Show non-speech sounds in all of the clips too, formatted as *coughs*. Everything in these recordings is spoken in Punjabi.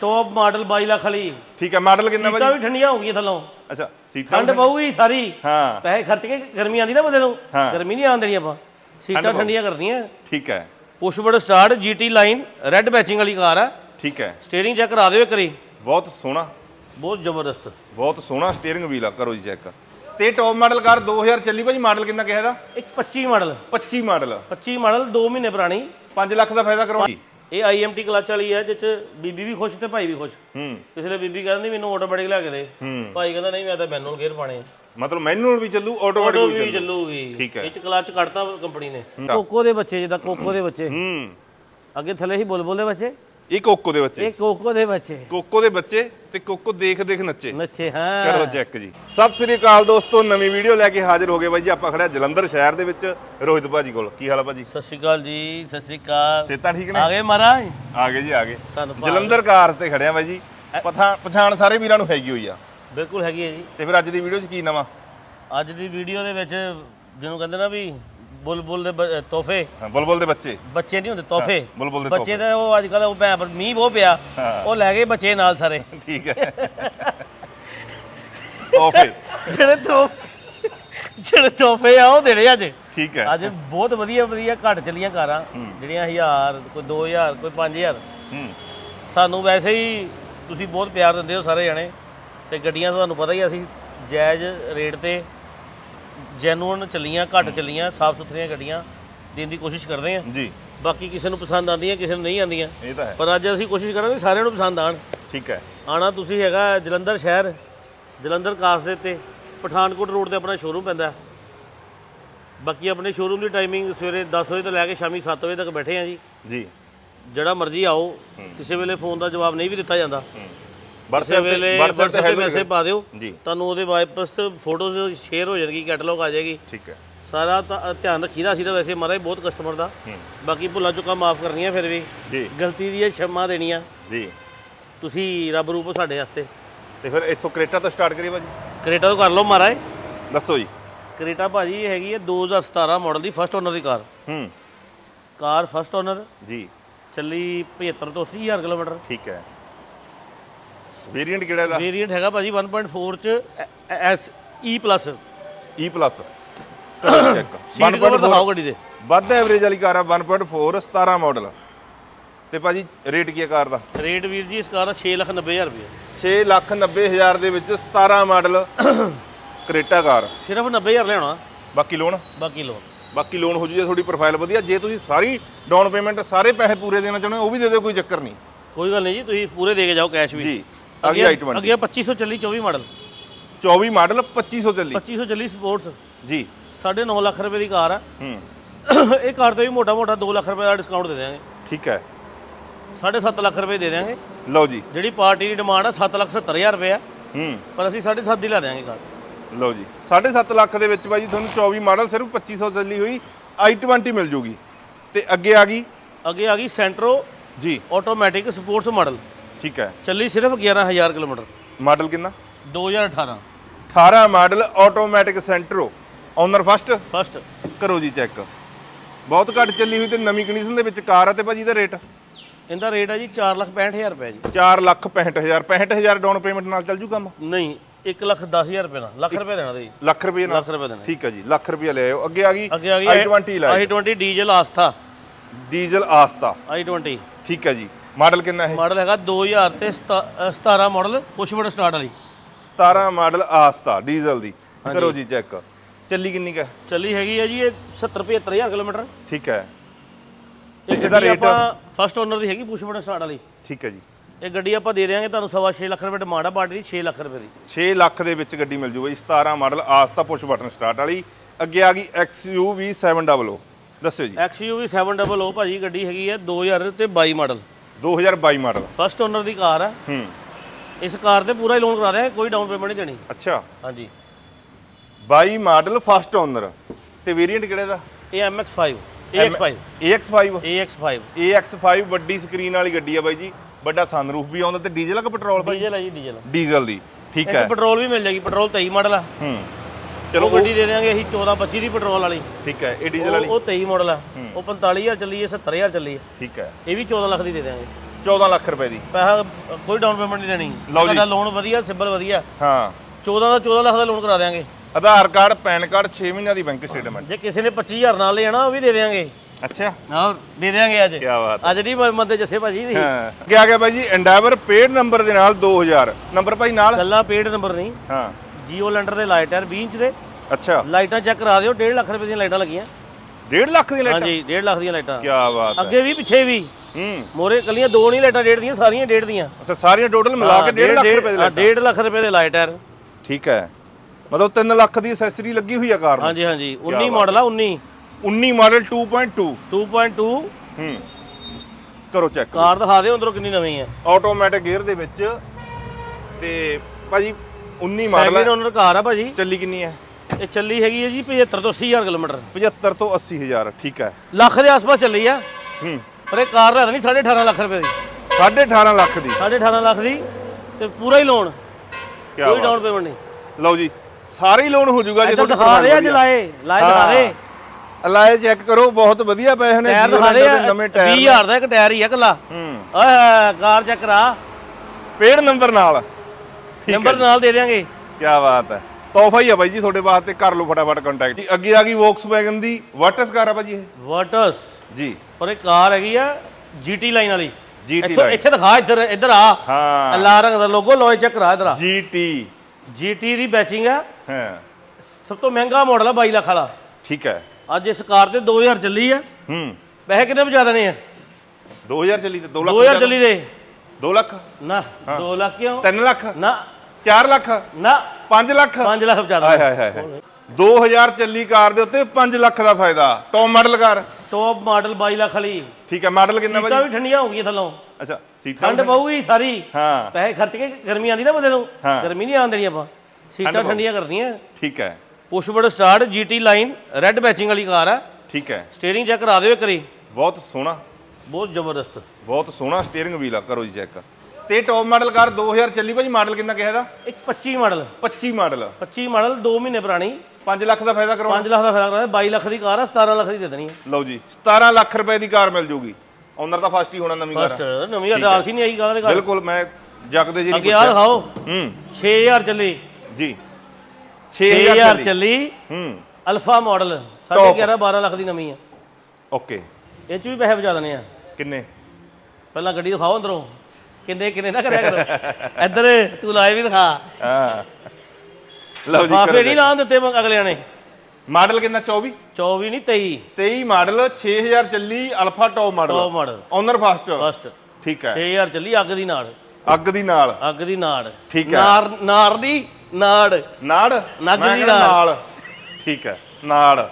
ਟੌਪ ਮਾਡਲ 22 ਲੱਖ ਵਾਲੀ। ਠੀਕ ਹੈ ਮਾਡਲ ਕਿੰਨਾ ਸੀਟਾਂ ਭਾਜੀ ਵੀ ਠੰਡੀਆਂ ਹੋ ਗਈਆਂ ਥੱਲੋਂ। ਅੱਛਾ ਸੀਟਾਂ ਠੰਡ ਪਊਗੀ ਸਾਰੀ। ਹਾਂ। ਪੈਸੇ ਖਰਚ ਕੇ ਗਰਮੀ ਆਂਦੀ ਨਾ ਬੰਦੇ ਨੂੰ। ਹਾਂ। ਗਰਮੀ ਨਹੀਂ ਆਉਣ ਦੇਣੀ ਆਪਾਂ। ਸੀਟਾਂ ਪਊ। ਠੰਡੀਆਂ ਕਰਦੀਆਂ ਠੀਕ ਹੈ। Push start GT line red matching ਵਾਲੀ ਕਾਰ ਆ। ਠੀਕ ਹੈ। ਸਟੀਅਰਿੰਗ ਚੈੱਕ ਕਰਾ ਦਿਓ ਇੱਕ ਵਾਰੀ। ਬਹੁਤ ਸੋਹਣਾ। ਬਹੁਤ ਜ਼ਬਰਦਸਤ। ਬਹੁਤ ਸੋਹਣਾ ਸਟੀਅਰਿੰਗ ਵੀਲ ਆ ਕਰੋ ਜੀ ਚੈੱਕ ਤੇ ਟੌਪ ਮਾਡਲ ਕਾਰ 2000 ਚੱਲੀ ਭਾਜੀ ਮਾਡਲ ਕਿੰਨਾ ਕਿਹਾ ਇਹਦਾ? ਇੱਕ 25 ਮਾਡਲ 25 ਮਾਡਲ 25 ਮਾਡਲ 2 ਮਹੀਨੇ ਪੁਰਾਣੀ। 5 ਲੱਖ ਦਾ ਫਾਇਦਾ ਕਰਵਾ ਇਹ ਆਈਐਮਟੀ ਕਲਚ ਵਾਲੀ ਹੈ ਜਿਸ ਚ ਬੀਬੀ ਵੀ ਖੁਸ਼ ਤੇ ਭਾਈ ਵੀ ਖੁਸ਼। ਹੂੰ। ਪਿਛਲੇ ਬੀਬੀ ਕਹਿੰਦੀ ਮੈਨੂੰ ਆਟੋਮੈਟਿਕ ਲਿਆ ਕੇ ਦੇ। ਹੂੰ। ਭਾਈ ਕਹਿੰਦਾ ਨਹੀਂ ਮੈਂ ਤਾਂ ਮੈਨੂਅਲ ਗੇਅਰ ਪਾਣੇ ਮਤਲਬ ਮੈਨੂਅਲ ਵੀ ਚੱਲੂ ਆਟੋ ਆਟੋਮੈਟਿਕ ਵੀ ਵੀ ਚੱਲੂ। ਚੱਲੂਗੀ। ਠੀਕ ਹੈ। ਇਹ ਚ ਕਲਚ ਕੱਢਤਾ ਕੰਪਨੀ ਨੇ। ਕੋਕੋ ਦੇ ਬੱਚੇ ਜਿੱਦਾਂ ਕੋਕੋ ਦੇ ਬੱਚੇ। ਹੂੰ। ਅੱਗੇ ਥੱਲੇ ਹੀ ਬੁਲਬੁਲ ਦੇ ਬੱਚੇ। ਇਹ ਕੋਕੋ ਦੇ ਬੱਚੇ। ਇਹ ਕੋਕੋ ਦੇ ਬੱਚੇ। ਕੋਕੋ ਦੇ ਬੱਚੇ ਤੇ ਕੋਕੋ ਦੇਖ ਦੇਖ ਨੱਚੇ। ਨੱਚੇ ਹਾਂ। ਕਰੋ ਚੈੱਕ ਜੀ। ਸਤਿ ਸ੍ਰੀ ਅਕਾਲ ਦੋਸਤੋ ਨਵੀਂ ਵੀਡੀਓ ਲੈ ਕੇ ਹਾਜ਼ਰ ਹੋ ਗਏ ਬਾਈ ਜੀ। ਆਪਾਂ ਖੜਿਆ ਜਲੰਧਰ ਸ਼ਹਿਰ ਦੇ ਵਿੱਚ ਰੋਹਿਤ ਭਾਜੀ ਕੋਲ। ਕੀ ਹਾਲ ਆ ਭਾਜੀ? ਸਤਿ ਸ਼੍ਰੀ ਅਕਾਲ ਜੀ ਸਤਿ ਸ਼੍ਰੀ ਅਕਾਲ। ਸੇਤਾ ਠੀਕ ਨੇ? ਆ ਗਏ ਮਹਾਰਾਜ? ਆ ਗਏ ਜੀ ਆ ਗਏ। ਜਲੰਧਰ ਕਾਰ ਤੇ ਖੜਿਆ ਬਾਈ ਜੀ। ਪਛਾਣ ਪਛਾਣ ਸਾਰੇ ਵੀਰਾਂ ਨੂੰ ਹੈਗੀ ਹੋਈ ਆ। ਬਿਲਕੁਲ ਹੈਗੀ ਹੈ ਜੀ। ਤੇ ਫਿਰ ਅੱਜ ਦੀ ਵੀਡੀਓ 'ਚ ਕੀ ਨਵਾਂ? ਅੱਜ ਦੀ ਵੀਡੀਓ ਦੇ ਵਿੱਚ ਜਿਹਨੂੰ ਕਹਿੰਦੇ ਨਾ ਵੀ ਬੁਲਬੁਲ ਦੇ ਬ- ਤੋਹਫੇ। ਹਾਂ, ਬੁਲਬੁਲ ਦੇ ਬੱਚੇ। ਬੱਚੇ ਨਹੀਂ ਹੁੰਦੇ ਤੋਹਫੇ। ਬੁਲਬੁਲ ਦੇ ਬੱਚੇ ਤਾਂ ਉਹ ਅੱਜ ਕੱਲ ਉਹ ਭੈਣ ਮੀਂਹ ਬਹੁਤ ਪਿਆ। ਹਾਂ। ਉਹ ਲੈ ਗਏ ਬੱਚੇ ਨਾਲ ਸਾਰੇ। ਠੀਕ ਹੈ। *laughs* ਓਕੇ ਜਿਹੜੇ ਤੋਹਫੇ ਜਿਹੜੇ ਤੋਹਫੇ ਆ ਉਹ ਦੇਣੇ ਅੱਜ। ਠੀਕ ਹੈ। ਅੱਜ ਬਹੁਤ ਵਧੀਆ ਵਧੀਆ ਘੱਟ ਚੱਲੀਆਂ ਕਾਰਾਂ। ਜਿਹੜੀਆਂ 1000 ਕੋਈ 2000 ਕੋਈ 5000 ਹੂੰ। ਸਾਨੂੰ ਵੈਸੇ ਹੀ ਤੁਸੀਂ ਬਹੁਤ ਪਿਆਰ ਦਿੰਦੇ ਹੋ ਸਾਰੇ ਜਣੇ। ਤੇ ਗੱਡੀਆਂ ਤੁਹਾਨੂੰ ਪਤਾ ਹੀ ਆ, ਅਸੀਂ ਜਾਇਜ਼ ਰੇਟ ਤੇ ਜੈਨੂਅਨ ਚੱਲੀਆਂ ਘੱਟ ਚੱਲੀਆਂ ਸਾਫ਼ ਸੁਥਰੀਆਂ ਗੱਡੀਆਂ ਦੇਣ ਦੀ ਕੋਸ਼ਿਸ਼ ਕਰਦੇ ਆ। ਜੀ। ਬਾਕੀ ਕਿਸੇ ਨੂੰ ਪਸੰਦ ਆਉਂਦੀਆਂ ਕਿਸੇ ਨੂੰ ਨਹੀਂ ਆਉਂਦੀਆਂ। ਇਹ ਤਾਂ ਹੈ। ਪਰ ਅੱਜ ਅਸੀਂ ਕੋਸ਼ਿਸ਼ ਕਰਾਂਗੇ ਸਾਰਿਆਂ ਨੂੰ ਪਸੰਦ ਆਣ ਠੀਕ ਹੈ। ਆਣਾ ਤੁਸੀਂ ਹੈਗਾ ਜਲੰਧਰ ਸ਼ਹਿਰ ਜਲੰਧਰ ਕਾਸ ਦੇ ਉੱਤੇ। ਪਠਾਨਕੋਟ ਰੋਡ ਤੇ ਆਪਣਾ ਸ਼ੋਰੂਮ ਪੈਂਦਾ। ਬਾਕੀ ਆਪਣੇ ਸ਼ੋਰੂਮ ਦੀ ਟਾਈਮਿੰਗ ਸਵੇਰੇ 10 ਵਜੇ ਤੋਂ ਲੈ ਕੇ ਸ਼ਾਮੀ 7 ਵਜੇ ਤੱਕ ਬੈਠੇ ਆ ਜੀ। ਜੀ। ਜਿਹੜਾ ਮਰਜ਼ੀ ਆਓ ਕਿਸੇ ਵੇਲੇ ਫੋਨ ਦਾ ਜਵਾਬ ਨਹੀਂ ਵੀ ਦਿੱਤਾ ਜਾਂਦਾ। WhatsApp ਵੇਲੇ ਤੇ WhatsApp ਤੇ ਤੇ ਮੈਸੇਜ ਪਾ ਦਿਓ। ਜੀ। ਤੁਹਾਨੂੰ ਉਹਦੇ ਵਾਪਸ ਫੋਟੋਜ਼ ਸ਼ੇਅਰ ਹੋ ਜਾਣਗੀ ਕੈਟਲੌਗ ਆ ਜਾਏਗੀ। ਠੀਕ ਹੈ। ਸਾਰਾ ਤਾਂ ਧਿਆਨ ਰੱਖੀਦਾ ਸੀ ਤਾਂ ਵੈਸੇ ਮਹਾਰਾਜ ਬਹੁਤ ਕਸਟਮਰ ਦਾ। ਬਾਕੀ ਭੁੱਲਾਂ ਚੁੱਕਾਂ ਮਾਫ ਕਰਨੀਆਂ ਫਿਰ ਵੀ। ਜੀ। ਗਲਤੀ ਦੀ ਸ਼ਮਾ ਦੇਣੀਆਂ। ਜੀ। ਤੁਸੀਂ ਰੱਬ ਰੂਪ ਸਾਡੇ ਵਾਸਤੇ। ਤੇ ਫਿਰ ਇੱਥੋਂ ਕਰੇਟਾ ਤੋਂ ਸਟਾਰਟ ਕਰੀਏ ਭਾਜੀ। ਕਰੇਟਾ ਤੋਂ ਕਰ ਲਓ ਮਹਾਰਾਜ। ਦੱਸੋ ਜੀ। ਕਰੇਟਾ ਭਾਜੀ ਹੈਗੀ ਹੈ 2017 ਮਾਡਲ ਦੀ ਫਸਟ ਓਨਰ ਦੀ ਕਾਰ। ਹੂੰ। ਕਾਰ ਫਸਟ ਓਨਰ ਜੀ। ਚੱਲੀ 75 ਤੋਂ 80000 ਕਿਲੋਮੀਟਰ। ਠੀਕ ਹੈ। ਵੇਰੀਐਂਟ ਕਿਹੜਾ ਇਹਦਾ? ਵੇਰੀਐਂਟ ਹੈਗਾ ਭਾਜੀ 1.4 ਚ S E plus E plus ਕਰੋ ਚੈੱਕ ਸੀਟ ਕਵਰ ਦਿਖਾਓ ਗੱਡੀ ਦੇ। ਵੱਧ ਐਵਰੇਜ ਵਾਲੀ ਕਾਰ ਆ 1.4 17 ਮਾਡਲ ਤੇ ਭਾਜੀ ਰੇਟ ਕੀ ਹੈ ਕਾਰ ਦਾ? ਰੇਟ ਵੀਰ ਜੀ ਇਸ ਕਾਰ ਦਾ 690000 ਰੁਪਏ। 6 ਲੱਖ 90 ਹਜ਼ਾਰ ਦੇ ਵਿੱਚ 17 ਮਾਡਲ ਕਰੇਟਾ ਕਾਰ। ਸਿਰਫ 90000 ਲੈਣਾ ਬਾਕੀ ਲੋਨ ਬਾਕੀ ਲੋਨ ਬਾਕੀ ਲੋਨ ਹੋ ਜੂ ਜੇ ਤੁਹਾਡੀ ਪ੍ਰੋਫਾਈਲ ਵਧੀਆ ਜੇ ਤੁਸੀਂ ਸਾਰੀ ਡਾਊਨ ਪੇਮੈਂਟ ਸਾਰੇ ਪੈਸੇ ਪੂਰੇ ਦੇਣਾ ਚਾਹੁੰਦੇ ਹੋ ਉਹ ਵੀ ਦੇ ਦਿਓ ਕੋਈ ਚੱਕਰ ਨਹੀਂ। ਕੋਈ ਗੱਲ ਨਹੀਂ ਜੀ ਤੁਸੀਂ ਪੂਰੇ ਦੇ ਕੇ ਜਾਓ ਕੈਸ਼ ਵੀ। ਜੀ। ਅੱਗੇ i20 ਅੱਗੇ 2500 ਚੱਲੀ 24 ਮਾਡਲ। 24 ਮਾਡਲ 2500 ਚੱਲੀ। 2500 ਚੱਲੀ ਸਪੋਰਟਸ ਜੀ। 9.5 ਲੱਖ ਰੁਪਏ ਦੀ ਕਾਰ ਆ। ਹੂੰ। *coughs* ਇਹ ਕਾਰ ਤੇ ਵੀ ਮੋਟਾ ਮੋਟਾ 2 ਲੱਖ ਰੁਪਏ ਦਾ ਡਿਸਕਾਊਂਟ ਦੇ ਦੇਵਾਂਗੇ ਠੀਕ ਹੈ। 7.5 ਲੱਖ ਰੁਪਏ ਦੇ ਦੇਵਾਂਗੇ ਲਓ ਜੀ। ਜਿਹੜੀ ਪਾਰਟੀ ਦੀ ਡਿਮਾਂਡ ਆ 7 ਲੱਖ 70000 ਰੁਪਏ ਆ। ਹੂੰ। ਪਰ ਅਸੀਂ 7.5 ਦੀ ਲੈ ਦੇਵਾਂਗੇ ਕਾਰ। ਲਓ ਜੀ। 7.5 ਲੱਖ ਦੇ ਵਿੱਚ ਬਾਈ ਜੀ ਤੁਹਾਨੂੰ 24 ਮਾਡਲ ਸਿਰਫ 2500 ਚੱਲੀ ਹੋਈ i20 ਮਿਲ ਜੂਗੀ। ਤੇ ਅੱਗੇ ਆ ਗਈ। ਅੱਗੇ ਆ ਗਈ ਸੈਂਟਰੋ ਜੀ। ਆਟੋਮੈਟਿਕ ਸਪੋਰਟਸ ਮਾਡਲ ਠੀਕ ਹੈ। ਚੱਲੀ ਸਿਰਫ 11000 ਕਿਲੋਮੀਟਰ। ਮਾਡਲ ਕਿੰਨਾ? 2018 18 model automatic Santro owner first first ਕਰੋ ਜੀ ਚੈੱਕ ਬਹੁਤ ਘੱਟ ਚੱਲੀ ਹੋਈ ਤੇ ਨਵੀਂ ਕੰਡੀਸ਼ਨ ਦੇ ਵਿੱਚ ਕਾਰ ਆ ਤੇ ਭਾਜੀ ਇਹਦਾ ਰੇਟ ਇਹਦਾ ਰੇਟ ਹੈ ਜੀ 465000 ਰੁਪਏ ਜੀ। 4 ਲੱਖ 65000 65000 ਡਾਊਨ ਪੇਮੈਂਟ ਨਾਲ ਚੱਲ ਜੂ ਕੰਮ? ਨਹੀਂ 1 ਲੱਖ 10000 ਰੁਪਏ ਨਾਲ। ਲੱਖ ਰੁਪਏ ਦੇਣਾ ਜੀ ਲੱਖ ਰੁਪਏ ਨਾਲ? ਲੱਖ ਰੁਪਏ ਦੇਣਾ। ਠੀਕ ਹੈ ਜੀ ਲੱਖ ਰੁਪਏ ਲੈ ਆਇਓ। ਅੱਗੇ ਆ ਗਈ ਅੱਗੇ ਆ ਗਈ i20 ਲੈ i20 ਡੀਜ਼ਲ ਆਸਥਾ। ਡੀਜ਼ਲ ਆਸਤਾ i20 ਠੀਕ ਹੈ ਜੀ। ਮਾਡਲ ਕਿੰਨਾ ਹੈ? ਮਾਡਲ ਹੈਗਾ 2000 ਤੇ 17 ਮਾਡਲ ਪੁਸ਼ ਬਟਨ ਸਟਾਰਟ ਵਾਲੀ। 17 ਮਾਡਲ ਆਸਤਾ ਡੀਜ਼ਲ ਦੀ। ਕਰੋ ਜੀ ਚੈੱਕ। ਚੱਲੀ ਕਿੰਨੀ ਕੁ ਚੱਲੀ ਹੈਗੀ ਹੈ ਜੀ ਇਹ 70 75000 ਕਿਲੋਮੀਟਰ। ਠੀਕ ਹੈ। ਇਹ ਇਹਦਾ? ਆਪਾਂ ਫਸਟ ਓਨਰ ਦੀ ਹੈਗੀ ਪੁਸ਼ ਬਟਨ ਸਟਾਰਟ ਵਾਲੀ। ਠੀਕ ਹੈ ਜੀ। ਇਹ ਗੱਡੀ ਆਪਾਂ ਦੇ ਦੇਵਾਂਗੇ ਤੁਹਾਨੂੰ ਸਵਾ ਛੇ ਲੱਖ ਰੁਪਏ ਡਿਮਾਂਡ ਆ ਦੀ 6 ਲੱਖ ਰੁਪਏ ਦੀ। 6 ਲੱਖ ਦੇ ਵਿੱਚ ਗੱਡੀ ਮਿਲ ਜੂਗੀ 17 ਮਾਡਲ ਆਸਤਾ ਪੁਸ਼ ਬਟਨ ਸਟਾਰਟ ਵਾਲੀ। ਅੱਗੇ ਆ ਗਈ XUV 700 ਦੱਸਿਓ ਜੀ। XUV 700 ਭਾਜੀ ਗੱਡੀ ਹੈਗੀ ਹੈ 2000 ਤੇ 22 ਮਾਡਲ। 2022 ਮਾਡਲ। ਫਸਟ ਓਨਰ ਦੀ ਕਾਰ ਆ। ਹੂੰ। ਇਸ ਕਾਰ ਤੇ ਪੂਰਾ ਹੀ ਲੋਨ ਕਰਾ ਦਿਆਂਗੇ ਕੋਈ ਡਾਊਨ ਪੇਮੈਂਟ ਨਹੀਂ ਦੇਣੀ। ਅੱਛਾ। ਹਾਂਜੀ। 22 ਮਾਡਲ ਫਸਟ ਓਨਰ ਤੇ ਵੇਰੀਐਂਟ ਕਿਹੜੇ ਦਾ? ਇਹ MX5 AX5 AX5 AX5 AX5 ਵੱਡੀ ਸਕਰੀਨ ਵਾਲੀ ਗੱਡੀ ਆ ਬਾਈ ਜੀ। ਵੱਡਾ ਸਨਰੂਫ ਵੀ ਆਉਂਦਾ ਤੇ ਡੀਜ਼ਲ ਕਿ ਪੈਟਰੋਲ ਬਾਈ? ਡੀਜ਼ਲ ਹੈ ਜੀ ਡੀਜ਼ਲ ਡੀਜ਼ਲ ਦੀ। ਠੀਕ ਹੈ। ਪੈਟਰੋਲ ਵੀ ਮਿਲ ਜਾਏਗੀ ਪੈਟਰੋਲ 23 ਮਾਡਲ ਆ। ਹੂੰ। ਚਲੋ ਗੱਡੀ ਦੇ ਦੇਵਾਂਗੇ ਅਸੀਂ 14 25 ਦੀ ਪੈਟਰੋਲ ਵਾਲੀ। ਠੀਕ ਹੈ ਇਹ ਡੀਜ਼ਲ ਵਾਲੀ। ਉਹ 23 ਮਾਡਲ ਆ। ਉਹ 45000 ਚੱਲੀ ਹੈ 70000 ਚੱਲੀ ਹੈ। ਠੀਕ ਹੈ। ਇਹ ਵੀ 14 ਲੱਖ ਦੀ ਦੇ ਦੇਵਾਂਗੇ 14 ਲੱਖ ਰੁਪਏ ਦੀ। ਪੈਸਾ ਕੋਈ ਡਾਊਨ ਪੇਮੈਂਟ ਨਹੀਂ ਦੇਣੀ। ਤੁਹਾਡਾ ਲੋਨ ਵਧੀਆ ਸਿਬਲ ਵਧੀਆ। ਹਾਂ। 14 ਦਾ 14 ਲੱਖ ਦਾ ਲੋਨ ਕਰਾ ਦੇਵਾਂਗੇ ਆਧਾਰ ਕਾਰਡ ਪੈਨ ਕਾਰਡ 6 ਮਹੀਨਿਆਂ ਦੀ ਬੈਂਕ ਸਟੇਟਮੈਂਟ ਜੇ ਕਿਸੇ ਨੇ 25000 ਨਾਲ ਲੈਣਾ ਉਹ ਵੀ ਦੇ ਦੇਵਾਂਗੇ ਅੱਛਾ। ਹਾਂ ਦੇ ਦੇਵਾਂਗੇ ਅੱਜ। ਕੀ ਬਾਤ ਅੱਜ ਦੀ ਮੰਦੇ ਜੱਸੇ ਭਾਜੀ ਦੀ। ਹਾਂ। ਅੱਗੇ ਆ ਗਿਆ ਜੀ ਐਂਡਾਵਰ ਪੇਡ ਨੰਬਰ ਦੇ ਨਾਲ 2000 ਨੰਬਰ ਭਾਈ ਨਾਲ। ਕੱਲਾ ਪੇਡ ਨੰਬਰ ਨਹੀਂ। ਹਾਂ। ਜੀਓ ਲੈਂਡਰ ਦੇ ਲਾਈਟ ਹੈ 20 ਇੰਚ ਦੇ। ਅੱਛਾ। ਲਾਈਟਾਂ ਚੈੱਕ ਕਰਾ ਦਿਓ 1.5 ਲੱਖ ਰੁਪਏ ਦੀਆਂ ਲਾਈਟਾਂ ਲੱਗੀਆਂ। 1.5 ਲੱਖ ਦੀ ਲਾਈਟ? ਹਾਂਜੀ 1.5 ਲੱਖ ਦੀਆਂ ਲਾਈਟਾਂ। ਕੀ ਬਾਤ ਹੈ। ਅੱਗੇ ਵੀ ਪਿੱਛੇ ਵੀ ਹੂੰ। ਮੋਰੇ ਕੱਲੀਆਂ ਦੋ ਨਹੀਂ ਲਾਈਟਾਂ ਡੇਢ ਦੀਆਂ ਸਾਰੀਆਂ ਡੇਢ ਦੀਆਂ। ਅੱਛਾ ਸਾਰੀਆਂ ਟੋਟਲ ਮਿਲਾ ਕੇ 1.5 ਲੱਖ ਰੁਪਏ ਦੀ ਲਾਈਟ। 1.5 ਲੱਖ ਰੁਪਏ ਦੇ ਲਾਈਟ ਹੈ ਠੀਕ ਹੈ। ਮਤਲਬ 3 ਲੱਖ ਦੀ ਐਕਸੈਸਰੀ ਲੱਗੀ ਹੋਈ ਆ ਕਾਰ ਨੂੰ? ਹਾਂਜੀ ਹਾਂਜੀ। 19 ਮਾਡਲ ਆ 19 19 ਮਾਡਲ 2.2 2.2 ਹੂੰ। ਕਰੋ ਚੈੱਕ ਕਾਰ ਦਿਖਾ ਦਿਓ ਅੰਦਰੋਂ ਕਿੰਨੀ ਨਵੀਂ ਹੈ ਆਟੋਮੈਟਿਕ ਗੇਅਰ ਦੇ ਵਿੱਚ ਤੇ ਭਾਜੀ 19 ਮਾਡਲ ਸੈਕਿੰਡ ਹੈ ਓਨਰ ਕਾਰ ਆ ਭਾਜੀ। ਚੱਲੀ ਕਿੰਨੀ ਹੈ? ਇਹ ਚੱਲੀ ਹੈਗੀ ਹੈ ਜੀ 75 ਤੋਂ 80000 ਕਿਲੋਮੀਟਰ। 75 ਤੋਂ 80000 ਠੀਕ ਹੈ। ਲੱਖ ਦੇ ਆਸ-ਪਾਸ ਚੱਲੀ ਆ। ਹੂੰ। ਪਰ ਇਹ ਕਾਰ ਨਹੀਂ 18.5 ਲੱਖ ਰੁਪਏ ਦੀ। 18.5 ਲੱਖ ਦੀ। 18.5 ਲੱਖ ਦੀ ਤੇ ਪੂਰਾ ਹੀ ਲੋਨ ਕੀ ਕੋਈ ਬਾਤ। ਡਾਊਨ ਪੇਮੈਂਟ ਨਹੀਂ। ਲਓ ਜੀ ਸਾਰੇ ਹੀ ਲੋਨ ਹੋ ਜਾਊਗਾ ਜੇ ਇੱਧਰ ਦਿਖਾ ਦੇ ਅੱਜ। ਲਾਏ। ਲਾਏ ਦਿਖਾ ਦੇ ਅਲਾਏ ਚੈੱਕ ਕਰੋ ਬਹੁਤ ਵਧੀਆ ਪਏ ਨੇ ਟਾਇਰ ਦਿਖਾ ਦੇ ਦੇ ਨਵੇਂ ਟਾਇਰ 20000 ਦਾ ਇੱਕ ਟਾਇਰ ਹੀ ਆ ਕੱਲਾ ਹੂੰ। ਓਏ ਕਾਰ ਚੈੱਕ ਕਰਾ। ਪੇੜ ਨੰਬਰ ਨਾਲ। ਨੰਬਰ ਨਾਲ ਦੇ ਦਿਆਂਗੇ। ਕੀ ਬਾਤ ਹੈ। ਤੋਹਫਾ ਹੀ ਆ ਬਾਈ ਜੀ ਤੁਹਾਡੇ ਵਾਸਤੇ ਕਰ ਲਓ ਫਟਾਫਟ ਕੰਟੈਕਟ ਅੱਗੇ ਆ ਗਈ Volkswagen ਦੀ ਵਟਸ ਕਾਰ ਆ ਭਾਜੀ ਇਹ। ਵਾਟਰਸ ਜੀ। ਪਰ ਇਹ ਕਾਰ ਹੈਗੀ ਆ ਜੀਟੀ ਲਾਈਨ ਵਾਲੀ। ਇੱਥੋਂ line। ਇੱਥੇ ਦਿਖਾ ਇੱਧਰ ਇੱਧਰ ਆ। ਹਾਂ। ਲਾਲ ਰੰਗ ਦਾ ਲੋਗੋ ਲੋਏ ਚੈੱਕ ਕਰਾ ਇੱਧਰ ਆ। GT ਜੀਟੀ ਦੀ ਬੈਚਿੰਗ ਆ। ਹਾਂ। ਸਭ ਤੋਂ ਮਹਿੰਗਾ ਮਾਡਲ ਆ 22 ਲੱਖ ਵਾਲਾ। ਠੀਕ ਹੈ। ਅੱਜ ਇਸ ਕਾਰ ਤੇ 2000 ਚੱਲੀ ਆ। ਹੂੰ। ਪੈਸੇ ਕਿੰਨੇ ਬਚਾ ਦੇਣੇ ਆ? 2000 ਚੱਲੀ ਤੇ 2 ਲੱਖ 2000 ਚੱਲੀ ਦੇ। 2 ਲੱਖ? ਨਾ 2 ਲੱਖ ਕਿਉਂ? 3 ਲੱਖ? ਨਾ 4 ਲੱਖ? ਨਾ। 5 ਲੱਖ? 5 ਲੱਖ ਬਚਾ ਹਾਏ ਹਾਏ ਹਾਏ ਹਾਏ। 2000 ਚੱਲੀ ਕਾਰ ਦੇ ਉੱਤੇ 5 ਲੱਖ ਦਾ ਫਾਇਦਾ। Top model car. Top model 22 lakh ਵਾਲੀ। ਠੀਕ ਹੈ ਮਾਡਲ ਕਿੰਨਾ ਸੀਟਾਂ ਭਾਜੀ ਵੀ ਠੰਡੀਆਂ ਹੋ ਗਈਆਂ ਥੱਲੋਂ। ਅੱਛਾ ਸੀਟਾਂ ਠੰਡ ਪਊਗੀ ਸਾਰੀ। ਹਾਂ। ਪੈਸੇ ਖਰਚ ਕੇ ਗਰਮੀ ਆਂਦੀ ਨਾ ਬੰਦੇ ਨੂੰ। ਹਾਂ। ਗਰਮੀ ਨਹੀਂ ਆਉਣ ਦੇਣੀ ਆਪਾਂ। ਸੀਟਾਂ ਪਊ। ਠੰਡੀਆਂ ਕਰਦੀਆਂ ਠੀਕ ਹੈ। ਪੁਸ਼ ਬੜ start GT line red matching ਵਾਲੀ ਕਾਰ ਆ। ਠੀਕ ਹੈ। ਸਟੀਅਰਿੰਗ ਚੈੱਕ ਕਰਾ ਦਿਓ ਇੱਕ ਵਾਰੀ। ਬਹੁਤ ਸੋਹਣਾ। ਬਹੁਤ ਜ਼ਬਰਦਸਤ। ਬਹੁਤ ਸੋਹਣਾ ਸਟੀਅਰਿੰਗ ਵੀਲ ਆ ਕਰੋ ਜੀ ਚੈੱਕ ਤੇ ਟੌਪ ਮਾਡਲ ਕਾਰ 2000 ਚੱਲੀ ਭਾਜੀ ਮਾਡਲ ਕਿੰਨਾ ਕਿਹਾ ਇਹਦਾ? ਇੱਕ 25 ਮਾਡਲ 25 ਮਾਡਲ 25 ਮਾਡਲ 2 ਮਹੀਨੇ ਪੁਰਾਣੀ। 5 ਲੱਖ ਦਾ ਫਾਇਦਾ ਕਰਵਾਉਣਾ 5 ਲੱਖ ਦਾ ਫਾਇਦਾ ਕਰਾਇਆ 22 ਲੱਖ ਦੀ ਕਾਰ ਆ 17 ਲੱਖ ਦੀ ਦੇ ਦੇਣੀ ਹੈ ਲਓ ਜੀ 17 ਲੱਖ ਰੁਪਏ ਦੀ ਕਾਰ ਮਿਲ ਜੂਗੀ। ਓਨਰ ਤਾਂ ਫਸਟ ਹੀ ਹੋਣਾ ਨਵੀਂ ਕਾਰ ਫਸਟ ਨਵੀਂ ਅਡਾਸ ਹੀ ਨਹੀਂ ਆਈ ਕਾਰ ਦੇ ਕਾਰ ਬਿਲਕੁਲ ਮੈਂ ਜਗਦੇ ਜੀ ਅੱਗੇ ਆ ਦਿਖਾਓ। ਹੂੰ। 6000 ਚੱਲੀ। ਜੀ। 6000 6000 ਚੱਲੀ। ਹੂੰ। ਅਲਫਾ ਮਾਡਲ 11.5 12 ਲੱਖ ਦੀ ਨਵੀਂ ਆ। ਓਕੇ। ਇਹ ਚ ਵੀ ਪੈਸੇ ਬਚਾ ਦੇਣੇ ਆ। ਕਿੰਨੇ? ਪਹਿਲਾਂ ਗੱਡੀ ਦਿਖਾਓ ਅੰਦਰੋਂ। ਕਿੰਨੇ ਕਿੰਨੇ ਨਾ ਕਰਿਆ ਕਰੋ। ਇੱਧਰ ਤੂੰ ਲਾਏ ਵੀ ਦਿਖਾ। ਹਾਂ। ਲਓ ਜੀ ਨਹੀਂ ਨਾਂ ਦਿੱਤੇ ਮ- ਅਗਲਿਆਂ ਨੇ। ਮਾਡਲ ਕਿੰਨਾ? 24 24 ਨਹੀਂ 23 23 ਮਾਡਲ 6000 ਚੱਲੀ alpha top model. Top model. Owner first first ਠੀਕ ਹੈ। 6000 ਚੱਲੀ ਅੱਗ ਦੀ ਨਾੜ। ਅੱਗ ਦੀ ਨਾਲ ਅੱਗ ਦੀ ਨਾੜ। ਠੀਕ ਹੈ। ਨਾੜ ਨਾੜ ਦੀ ਨਾੜ। ਨਾੜ? ਮੈਂ ਦੀ ਨਾਲ। ਨਾਲ। ਠੀਕ ਹੈ। ਨਾੜ।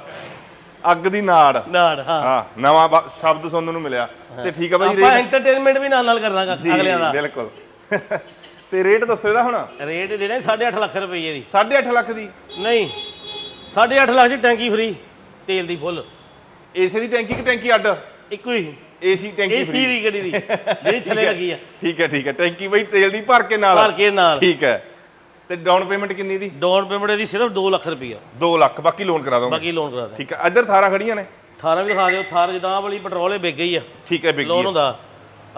ਅੱਗ ਦੀ ਨਾੜ। ਨਾੜ ਹਾਂ। ਹਾਂ ਨਵਾਂ ਬ- ਸ਼ਬਦ ਸੁਣਨ ਨੂੰ ਮਿਲਿਆ। ਤੇ ਠੀਕ ਹੈ ਬਾਈ ਆਪਾਂ ਰੇਟ ਐਂਟਰਟੇਨਮੈਂਟ ਵੀ ਨਾਲ ਨਾਲ ਕਰਨਾ ਜੀ ਅਗਲਿਆਂ ਦਾ। ਬਿਲਕੁਲ। *laughs* ਤੇ ਰੇਟ ਦੱਸੋ ਇਹਦਾ ਹੁਣ। ਰੇਟ ਦੇ ਨੇ 8.5 ਲੱਖ ਰੁਪਏ ਦੀ। 8.5 ਲੱਖ ਦੀ? ਨਹੀਂ 8.5 ਲੱਖ ਦੀ ਟੈਂਕੀ ਫ੍ਰੀ ਤੇਲ ਦੀ ਫੁੱਲ ਏਸੀ ਦੀ ਟੈਂਕੀ ਕਿ ਟੈਂਕੀ ਅੱਡ? ਇੱਕੋ ਹੀ। ਏਸੀ ਟੈਂਕੀ ਏਸੀ free। ਦੀ ਗੱਡੀ ਦੀ ਜਿਹੜੀ *laughs* ਥੱਲੇ ਲੱਗੀ ਆ। ਠੀਕ ਹੈ ਠੀਕ ਹੈ। ਟੈਂਕੀ ਬਈ ਤੇਲ ਦੀ ਭਰ ਕੇ ਨਾਲ। ਭਰ ਕੇ ਨਾਲ। ਠੀਕ ਹੈ। ਤੇ ਡਾਊਨ ਪੇਮੈਂਟ ਕਿੰਨੀ ਦੀ? ਡਾਊਨ ਪੇਮੈਂਟ ਦੀ ਸਿਰਫ 2 ਲੱਖ ਰੁਪਈਆ। 2 ਲੱਖ ਬਾਕੀ ਲੋਨ ਕਰਾ ਦੋਗੇ ਬਾਕੀ ਲੋਨ ਕਰਾ ਦੇ ਠੀਕ ਹੈ ਇੱਧਰ ਥਾਰਾਂ ਖੜੀਆਂ ਨੇ। 18 ਵੀ ਦਿਖਾ ਦਿਓ ਥਾਰ ਜਿੱਦਾਂ ਵਾਲੀ ਪੈਟਰੋਲ ਇਹ ਵਿਕ ਗਈ ਆ। ਠੀਕ ਹੈ ਬਿੱਗੀ ਲੋਨ ਹੁੰਦਾ।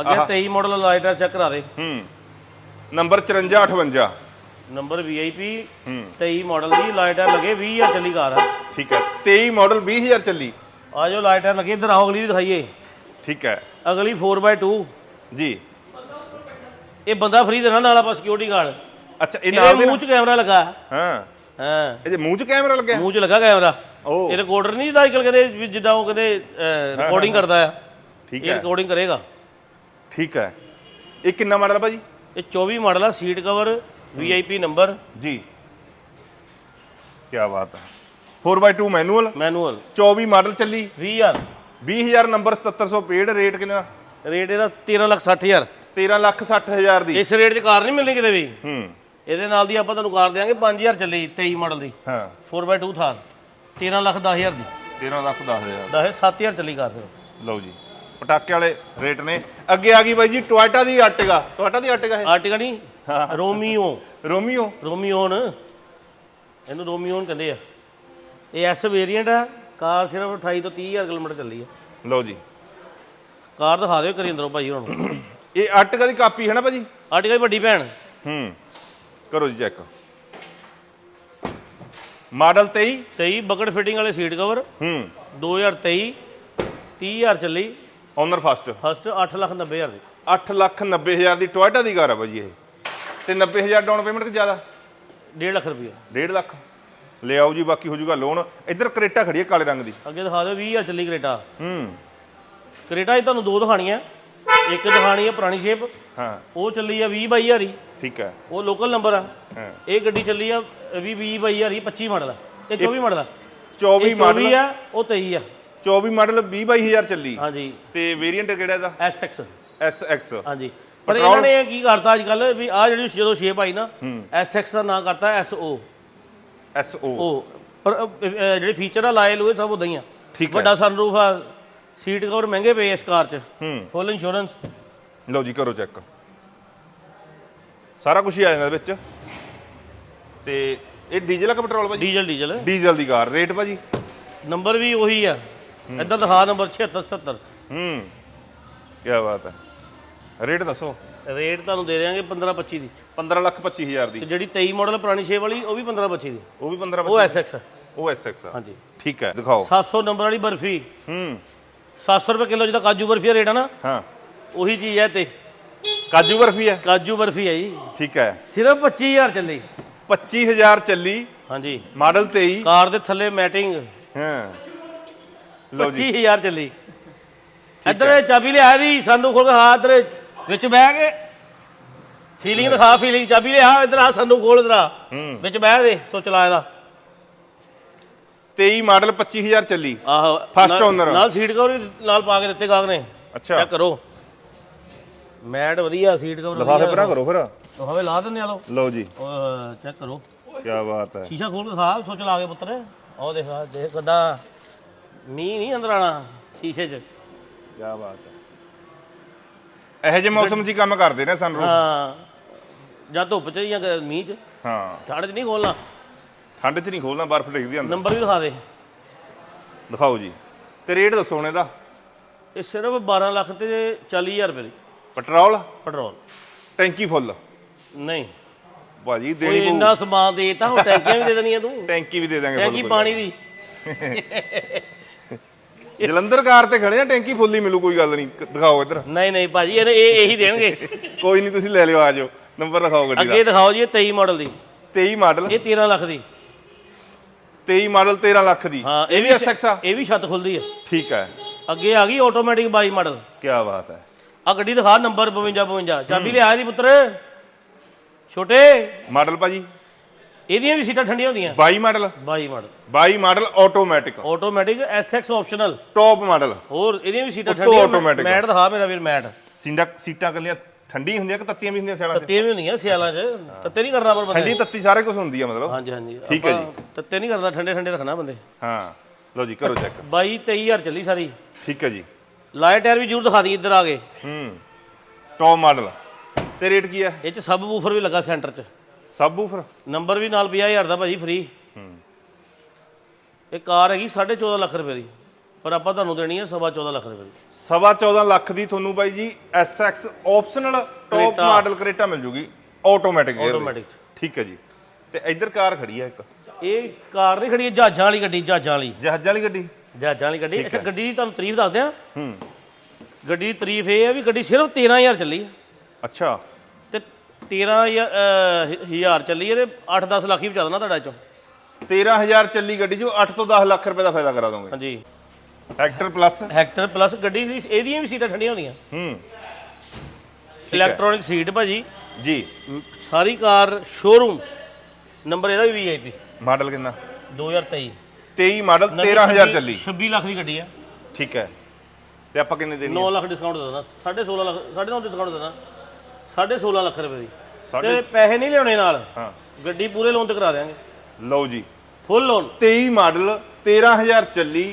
ਅੱਗੇ 23 ਮਾਡਲ ਲਾਈਟਰ ਚੈੱਕ ਕਰਾ ਦੇ। ਹੂੰ। ਨੰਬਰ 5458 ਨੰਬਰ VIP ਹੂੰ। 23 ਮਾਡਲ ਦੀ ਲਾਈਟਰ ਲੱਗੇ 20000 ਚੱਲੀ ਕਾਰ ਆ। ਠੀਕ ਹੈ 23 ਮਾਡਲ 20000 ਚੱਲੀ। ਆ ਜੋ ਲਾਈਟਰ ਲੱਗੇ ਇਧਰ ਆਓ ਅਗਲੀ ਵੀ ਦਿਖਾਈਏ। ਠੀਕ ਹੈ ਅਗਲੀ 4x2 ਜੀ। ਇਹ ਬੰਦਾ ਫ੍ਰੀ ਦੇਣਾ ਨਾਲ ਆਪਾਂ ਸਿਕਿਉਰਿਟੀ ਗਾਰਡ ਅੱਛਾ ਇਹ ਇਹਦੇ ਨਾਲ ਦੇ ਮੂੰਹ 'ਚ ਕੈਮਰਾ ਲੱਗਾ। ਹਾਂ। ਹਾਂ। ਇਹਦੇ ਮੂੰਹ 'ਚ ਕੈਮਰਾ ਲੱਗਿਆ? ਮੂੰਹ 'ਚ ਲੱਗਾ ਕੈਮਰਾ। ਓ। ਇਹ ਰਿਕਾਰਡਰ ਨਹੀਂ ਜਿੱਦਾਂ ਅੱਜਕੱਲ ਕਹਿੰਦੇ ਵੀ ਜਿੱਦਾਂ ਉਹ ਕਹਿੰਦੇ ਰਿਕਾਰਡਿੰਗ ਕਰਦਾ ਆ। ਠੀਕ ਇਹ ਹੈ। ਰਿਕਾਰਡਿੰਗ ਕਰੇਗਾ। ਠੀਕ ਹੈ। ਇਹ ਕਿੰਨਾ ਮਾਡਲ ਹੈ ਭਾਜੀ? ਇਹ 24 ਮਾਡਲ ਆ ਸੀਟ ਕਵਰ VIP ਨੰਬਰ ਜੀ। ਕੀ ਬਾਤ ਹੈ 4x2 ਮੈਨੂਅਲ ਮੈਨੂਅਲ 24 ਮਾਡਲ ਚੱਲੀ। 20000 20000 ਨੰਬਰ 7700 ਪੇਡ ਰੇਟ ਕਿੰਨਾ? ਰੇਟ ਇਹਦਾ 13 ਲੱਖ 60000 13 ਲੱਖ 60000 ਦੀ। ਇਸ ਰੇਟ 'ਚ ਕਾਰ ਨਹੀਂ ਮਿਲਣੀ ਕਿਤੇ ਵੀ। ਹੂੰ। ਇਹਦੇ ਨਾਲ ਦੀ ਆਪਾਂ ਤੁਹਾਨੂੰ ਕਾਰ ਦੇਵਾਂਗੇ 5000 ਚੱਲੀ 23 ਮਾਡਲ ਦੀ। ਹਾਂ। 4x2 ਥਾਰ। 13 ਲੱਖ 10000 ਦੀ। 13 ਲੱਖ 10000 10 7000 ਚੱਲੀ ਕਾਰ ਫਿਰ। ਲਓ ਜੀ ਪਟਾਕੇ ਵਾਲੇ ਰੇਟ ਨੇ। ਅੱਗੇ ਆ ਗਈ ਬਾਈ ਜੀ ਟੋਇਟਾ ਦੀ ਆਰਟਿਗਾ ਟੋਇਟਾ ਦੀ ਆਰਟਿਗਾ ਹੈ। ਆਰਟਿਕਾ ਨਹੀਂ ਰੋਮੀਓ ਰੋਮੀਓ ਰੋਮੀਓਨ ਇਹਨੂੰ ਰੋਮੀਓਨ ਕਹਿੰਦੇ ਆ। ਇਹ ਐਸ ਵੇਰੀਐਂਟ ਆ। ਕਾਰ ਸਿਰਫ 28 ਤੋਂ 30000 ਕਿਲੋਮੀਟਰ ਚੱਲੀ ਆ। ਲਓ ਜੀ। ਕਾਰ ਦਿਖਾ ਦਿਓ ਕਰੀ ਅੰਦਰੋਂ ਭਾਈ ਹੁਣ। ਇਹ ਆਰਟਿਕਾ ਦੀ ਕਾਪੀ ਹੈ ਨਾ ਭਾਜੀ? ਆਰਟੀਕਲ ਵੱਡੀ ਭੈਣ। ਹੂੰ। ਕਰੋ ਜੀ ਚੈੱਕ ਮਾਡਲ 23 23 ਬਕਟ ਫਿਟਿੰਗ ਵਾਲੇ ਸੀਟ ਕਵਰ ਹੂੰ। 2023 30000 ਚੱਲੀ। ਓਨਰ ਫਸਟ ਫਸਟ 8 ਲੱਖ 90 ਹਜ਼ਾਰ ਦੀ। 8 ਲੱਖ 90 ਹਜ਼ਾਰ ਦੀ ਟੋਇਟਾ ਦੀ ਕਾਰ ਆ ਭਾਜੀ ਇਹ। ਤੇ 90 ਹਜ਼ਾਰ ਡਾਊਨ ਪੇਮੈਂਟ ਕਿ ਜ਼ਿਆਦਾ? 1.5 ਲੱਖ ਰੁਪਏ 1.5 ਲੱਖ। ਲੈ ਆਓ ਜੀ ਬਾਕੀ ਹੋ ਜਾਊਗਾ ਲੋਨ ਇੱਧਰ ਕਰੇਟਾ ਖੜੀ ਹੈ ਕਾਲੇ ਰੰਗ ਦੀ। ਅੱਗੇ ਦਿਖਾ ਦਿਓ 20000 ਚੱਲੀ ਕਰੇਟਾ। ਹੂੰ। ਕਰੇਟਾ ਇਹ ਤੁਹਾਨੂੰ ਦੋ ਦਿਖਾਣੀਆਂ। ਇੱਕ ਦਿਖਾਣੀ ਹੈ ਪੁਰਾਣੀ ਸ਼ੇਪ। ਹਾਂ। ਉਹ ਚੱਲੀ ਆ 20 ਬਾਈ ਹਜ਼ਾਰ ਠੀਕ ਹੈ। ਉਹ ਲੋਕਲ ਨੰਬਰ ਆ। ਹਾਂ। ਇਹ ਗੱਡੀ ਚੱਲੀ ਆ 20 20 ਬਾਈ ਹਜ਼ਾਰ ਹੀ 25 ਮਾਡਲ ਆ। ਇਹ 24 ਮਾਡਲ ਆ। 24 ਇਹ 24 ਮਾਡਲ ਆ। ਉਹ 23 ਆ। 24 ਮਾਡਲ 20 22000 ਚੱਲੀ। ਹਾਂਜੀ। ਤੇ ਵੇਰੀਐਂਟ ਕਿਹੜਾ ਇਹਦਾ? SX SX ਹਾਂਜੀ। ਪਰ ਇਹਨਾਂ ਨੇ ਕੀ ਕਰਤਾ ਅੱਜ ਕੱਲ ਵੀ ਆ ਜਿਹੜੀ ਜਦੋਂ ਸ਼ੇਪ ਆਈ ਨਾ। SX ਦਾ ਨਾਂ ਕਰਤਾ SO SO ਉਹ। ਪਰ ਜਿਹੜੇ ਫੀਚਰ ਆ ਲਾਏ ਲੋਏ ਸਭ ਉਦਾਂ ਹੀ ਆ। ਠੀਕ ਹੈ। ਵੱਡਾ ਸਨਰੂਫ ਆ ਸੀਟ ਕਵਰ ਮਹਿੰਗੇ ਪਏ ਇਸ ਕਾਰ 'ਚ। ਹੂੰ। ਫੁੱਲ ਇੰਸ਼ੋਰੈਂਸ ਲਓ ਜੀ ਕਰੋ ਚੈੱਕ। ਸਾਰਾ ਕੁਝ ਹੀ ਆ ਜਾਂਦਾ ਇਹਦੇ ਵਿੱਚ। ਤੇ ਇਹ ਡੀਜ਼ਲ ਆ ਕਿ ਪੈਟਰੋਲ ਭਾਜੀ? Diesel diesel. ਡੀਜ਼ਲ ਦੀ ਕਾਰ ਰੇਟ ਭਾਜੀ? ਨੰਬਰ ਵੀ ਉਹੀ ਆ। ਇੱਧਰ ਦਿਖਾ ਨੰਬਰ 7677 ਹੂੰ। ਕੀ ਬਾਤ ਹੈ ਰੇਟ ਦੱਸੋ। ਰੇਟ ਤੁਹਾਨੂੰ ਦੇ ਦੇਵਾਂਗੇ 15 25 ਦੀ। 15 ਲੱਖ 25 ਹਜ਼ਾਰ ਦੀ। ਤੇ ਜਿਹੜੀ 23 ਮਾਡਲ ਪੁਰਾਣੀ 6 ਵਾਲੀ ਉਹ ਵੀ 15 25 ਦੀ। ਉਹ ਵੀ 15 ਉਹ SX ਆ। ਉਹ ਆ। ਹਾਂਜੀ। ਠੀਕ ਹੈ ਦਿਖਾਓ। 700 ਨੰਬਰ ਵਾਲੀ ਬਰਫੀ। ਹੂੰ। 700 ਰੁਪਏ ਕਿਲੋ ਜਿਹਦਾ ਕਾਜੂ ਬਰਫੀ ਦਾ ਰੇਟ ਆ ਨਾ ਹਾਂ। ਉਹੀ ਚੀਜ਼ ਹੈ ਤੇ ਕਾਜੂ ਬਰਫੀ ਹੈ ਕਾਜੂ ਬਰਫੀ ਹੈ ਜੀ। ਠੀਕ ਹੈ ਸਿਰਫ 25000 ਚੱਲੀ। 25000 ਚੱਲੀ। ਹਾਂਜੀ। ਮਾਡਲ 23 ਕਾਰ ਦੇ ਥੱਲੇ ਮੈਟਿੰਗ। ਹਾਂ। ਲਓ ਜੀ। 25000 ਚੱਲੀ। ਇੱਧਰ ਚਾਬੀ ਲਿਆ ਦੀ ਸਾਨੂੰ ਖੋਲ ਹਾਂ ਇੱਧਰ ਵਿੱਚ ਬਹਿ ਕੇ। ਫੀਲਿੰਗ ਦਿਖਾ ਫੀਲਿੰਗ ਚਾਬੀ ਲਿਆ ਇੱਧਰ ਆ ਸਾਨੂੰ ਖੋਲ ਇਧਰ ਵਿੱਚ ਬਹਿ ਦੇ ਸੋ ਚਲਾ ਇਹਦਾ। 23 ਮਾਡਲ 25000 ਚੱਲੀ। ਆਹੋ First ਨਾਲ- owner। ਨਾਲ ਸੀਟ ਕਵਰ ਵੀ ਨਾਲ ਪਾ ਕੇ ਦਿੱਤੇ ਗਾਹਕ ਨੇ। ਅੱਛਾ। ਚੈੱਕ ਕਰੋ। ਮੈਟ ਵਧੀਆ ਸੀਟ ਕਵਰ ਲਫਾਫੇ ਪਰਾਂ ਕਰੋ ਫਿਰ। ਹਵੇ ਲਾ ਦਿੰਦੇ ਆ ਲੋ ਲਓ ਜੀ। ਚੈੱਕ ਕਰੋ। ਕੀ ਬਾਤ ਹੈ। ਸ਼ੀਸ਼ਾ ਖੋਲ ਕੇ ਦਿਖਾ ਸੋ ਚਲਾ ਕੇ ਪੁੱਤਰ। ਆਹ ਦੇਖ ਆਹ ਦੇਖ ਕਦਾਂ ਮੀਂਹ ਨਹੀਂ ਅੰਦਰ ਆਣਾ ਸ਼ੀਸ਼ੇ 'ਚ। ਕੀ ਬਾਤ ਹੈ। ਇਹੋ ਜਿਹੇ ਮੌਸਮ 'ਚ ਹੀ ਕੰਮ ਕਰਦੇ ਨੇ ਸਨਰੂਫ ਹਾਂ। ਜਾਂ ਧੁੱਪ 'ਚ ਜਾਂ ਗ- ਮੀਂਹ 'ਚ। ਹਾਂ। ਠੰਡ 'ਚ ਨਹੀਂ ਖੋਲਣਾ। ਠੰਡ 'ਚ ਨਹੀਂ ਖੋਲਣਾ ਬਰਫ਼ ਡਿੱਗਦੀ ਅੰਦਰ ਨੰਬਰ ਵੀ ਦਿਖਾ ਦੇ। ਦਿਖਾਓ ਜੀ। ਤੇ ਰੇਟ ਦੱਸੋ ਹੁਣ ਇਹਦਾ। ਇਹ ਸਿਰਫ 12 ਲੱਖ ਤੇ 40000 ਰੁਪਏ ਦੀ। ਪੈਟਰੋਲ? ਪੈਟਰੋਲ। ਟੈਂਕੀ ਫੁੱਲ। ਨਹੀਂ। ਭਾਜੀ ਕੋਈ ਦੇਣੀ ਪਊ। ਇੰਨਾ ਸਮਾਨ ਦੇਤਾ ਹੁਣ ਟੈਂਕੀਆਂ ਵੀ ਦੇ ਦੇਣੀਆਂ ਤੂੰ। ਟੈਂਕੀ ਵੀ ਦੇ ਦਾਂਗੇ ਟੈਂਕੀ ਪਾਣੀ ਦੀ। *laughs* ਜਲੰਧਰ ਕਾਰ ਤੇ ਖੜੇ ਆ ਟੈਂਕੀ ਫੁੱਲ ਹੀ ਮਿਲੂ ਕੋਈ ਗੱਲ ਨਹੀਂ। ਕ- ਦਿਖਾਓ ਇੱਧਰ। ਨਹੀਂ ਨਹੀਂ ਭਾਜੀ ਇਹ ਇਹ ਇਹੀ ਦੇਣਗੇ। *laughs* ਕੋਈ ਨਹੀਂ ਤੁਸੀਂ ਲੈ ਲਿਓ ਆ ਜਾਓ। ਨੰਬਰ ਦਿਖਾਓ ਗੱਡੀ ਦਾ। ਅੱਗੇ ਦਿਖਾਓ ਜੀ ਇਹ 23 ਮਾਡਲ ਦੀ। 23 ਮਾਡਲ। ਇਹ 13 ਲੱਖ ਦੀ। 23 ਮਾਡਲ 13 ਲੱਖ ਦੀ। ਹਾਂ ਇਹ ਵੀ SX ਆ ਇਹ ਵੀ ਛੱਤ ਖੁੱਲਦੀ ਹੈ। ਠੀਕ ਹੈ। ਅੱਗੇ ਆ ਗਈ ਆਟੋਮੈਟਿਕ 22 ਮਾਡਲ। ਕੀ ਬਾਤ ਹੈ। ਆ ਗੱਡੀ ਦਿਖਾ ਨੰਬਰ 52 52 ਚਾਬੀ ਲਿਆ ਦੀ ਪੁੱਤਰ। ਛੋਟੇ। ਮਾਡਲ ਭਾਜੀ? ਇਹਦੀਆਂ ਵੀ ਸੀਟਾਂ ਠੰਡੀਆਂ ਹੁੰਦੀਆਂ। 22 model? 22 model. 22 model automatic automatic SX optional top model. ਹੋਰ ਇਹਦੀਆਂ ਵੀ ਸੀਟਾਂ ਠੰਡੀਆਂ। ਮੈਟ ਦਿਖਾ ਮੇਰਾ ਵੀਰ ਮੈਟ ਸੀਟਾਂ ਸੀਟਾਂ ਕੱਲੀਆਂ ਠੰਡੀ ਹੁੰਦੀਆਂ ਕਿ ਤੱਤੀਆਂ ਵੀ ਹੁੰਦੀਆਂ ਸਿਆਲਾਂ 'ਚ? ਤੱਤੇ ਵੀ ਹੁੰਦੀਆਂ ਸਿਆਲਾਂ 'ਚ। ਤੱਤੇ ਨਹੀਂ ਕਰਨਾ ਪਰ ਬੰਦੇ। ਠੰਡੀ ਤੱਤੀ ਸਾਰੇ ਕੁਝ ਹੁੰਦੀ ਆ ਮਤਲਬ। ਹਾਂਜੀ ਹਾਂਜੀ। ਠੀਕ ਹੈ ਆਪਾਂ ਤੱਤੇ ਨਹੀਂ ਕਰਨਾ ਠੰਡੇ ਠੰਡੇ ਰੱਖਣਾ ਬੰਦੇ। ਹਾਂ। ਲਓ ਜੀ ਕਰੋ ਚੈੱਕ 22 23000 ਚੱਲੀ ਸਾਰੀ। ਠੀਕ ਹੈ ਜੀ। ਲਾਈਟ ਟਾਇਰ ਵੀ ਜ਼ਰੂਰ ਦਿਖਾ ਦੀ ਇੱਧਰ ਆ ਕੇ। ਹੂੰ। ਟੌਪ ਮਾਡਲ ਤੇ ਰੇਟ ਕੀ ਹੈ? ਇਹ 'ਚ ਸਬ ਵੂਫਰ ਵੀ ਲੱਗਾ ਸੈਂਟਰ 'ਚ। ਸਬ ਵੂਫਰ ਨੰਬਰ ਵੀ ਨਾਲ 50000 ਦਾ ਭਾਜੀ ਫ੍ਰੀ ਹੂੰ। ਇਹ ਕਾਰ ਹੈਗੀ 14.5 ਲੱਖ ਰੁਪਏ ਦੀ। ਪਰ ਆਪਾਂ ਤੁਹਾਨੂੰ ਦੇਣੀ ਹੈ ਸਵਾ 14 ਲੱਖ ਰੁਪਏ ਦੀ। ਸਵਾ 14 ਲੱਖ ਦੀ ਤੁਹਾਨੂੰ ਬਾਈ ਜੀ SX optional top. Model Creta. ਮਿਲ ਜੂਗੀ। ਆਟੋਮੈਟਿਕ ਆਟੋਮੈਟਿਕ ਠੀਕ ਹੈ ਜੀ। ਤੇ ਇੱਧਰ ਕਾਰ ਖੜੀ ਹੈ ਇੱਕ। ਇਹ ਕਾਰ ਨਹੀਂ ਖੜੀ ਜਹਾਜ਼ਾਂ ਵਾਲੀ ਗੱਡੀ ਜਹਾਜ਼ਾਂ ਵਾਲੀ। ਜਹਾਜ਼ਾਂ ਵਾਲੀ ਗੱਡੀ? ਜਹਾਜ਼ਾਂ ਵਾਲੀ ਗੱਡੀ। ਅੱਛਾ ਗੱਡੀ ਦੀ ਤੁਹਾਨੂੰ ਤਾਰੀਫ ਦੱਸਦੇ ਆ ਹੂੰ। ਗੱਡੀ ਦੀ ਤਾਰੀਫ ਇਹ ਹੈ ਵੀ ਗੱਡੀ ਸਿਰਫ 13000 ਚੱਲੀ ਹੈ। ਅੱਛਾ। ਤੇ 13000 ਚੱਲੀ ਹੈ ਤੇ 8-10 ਲੱਖ ਹੀ ਬਚਾ ਦੇਣਾ ਤੁਹਾਡਾ ਚੋਂ 13000 ਚੱਲੀ ਗੱਡੀ ਜੋ 8 ਤੋਂ 10 ਲੱਖ ਰੁਪਏ ਦਾ ਫਾਇਦਾ ਕਰਾ ਦੋਗੇ। ਹਾਂਜੀ। ਹੈਕਟਰ ਪਲੱਸ ਹੈਕਟਰ ਪਲੱਸ ਗੱਡੀ ਦੀ ਇਹਦੀਆਂ ਵੀ ਸੀਟਾਂ ਠੰਡੀਆਂ ਹੁੰਦੀਆਂ। ਹੂੰ। ਇਲੈਕਟ੍ਰੋਨਿਕ ਸੀਟ ਭਾਜੀ। ਜੀ। ਸਾਰੀ ਕਾਰ ਸ਼ੋਰੂਮ ਨੰਬਰ ਇਹਦਾ ਵੀ ਵੀਆਈਪੀ ਮਾਡਲ ਕਿੰਨਾ? 2023 23 ਮਾਡਲ 13000 ਚੱਲੀ। 26 ਲੱਖ ਦੀ ਗੱਡੀ ਆ। ਠੀਕ ਹੈ। ਤੇ ਆਪਾਂ ਕਿੰਨੇ ਦੇਣੀ 9 ਲੱਖ ਡਿਸਕਾਊਂਟ ਦੇ ਦੇਣਾ 16.5 ਲੱਖ 9.5 ਡਿਸਕਾਊਂਟ ਦੇ ਦੇਣਾ 16.5 ਲੱਖ ਰੁਪਏ ਦੀ। ਤੇ ਪੈਸੇ ਨਹੀਂ ਲਿਆਉਣੇ ਨਾਲ। ਹਾਂ। ਗੱਡੀ ਪੂਰੇ ਲੋਨ ਤੇ ਕਰਾ ਦੇਵਾਂਗੇ ਲਓ ਜੀ। ਫੁੱਲ ਲੋਨ 23 ਮਾਡਲ 13000 ਚੱਲੀ।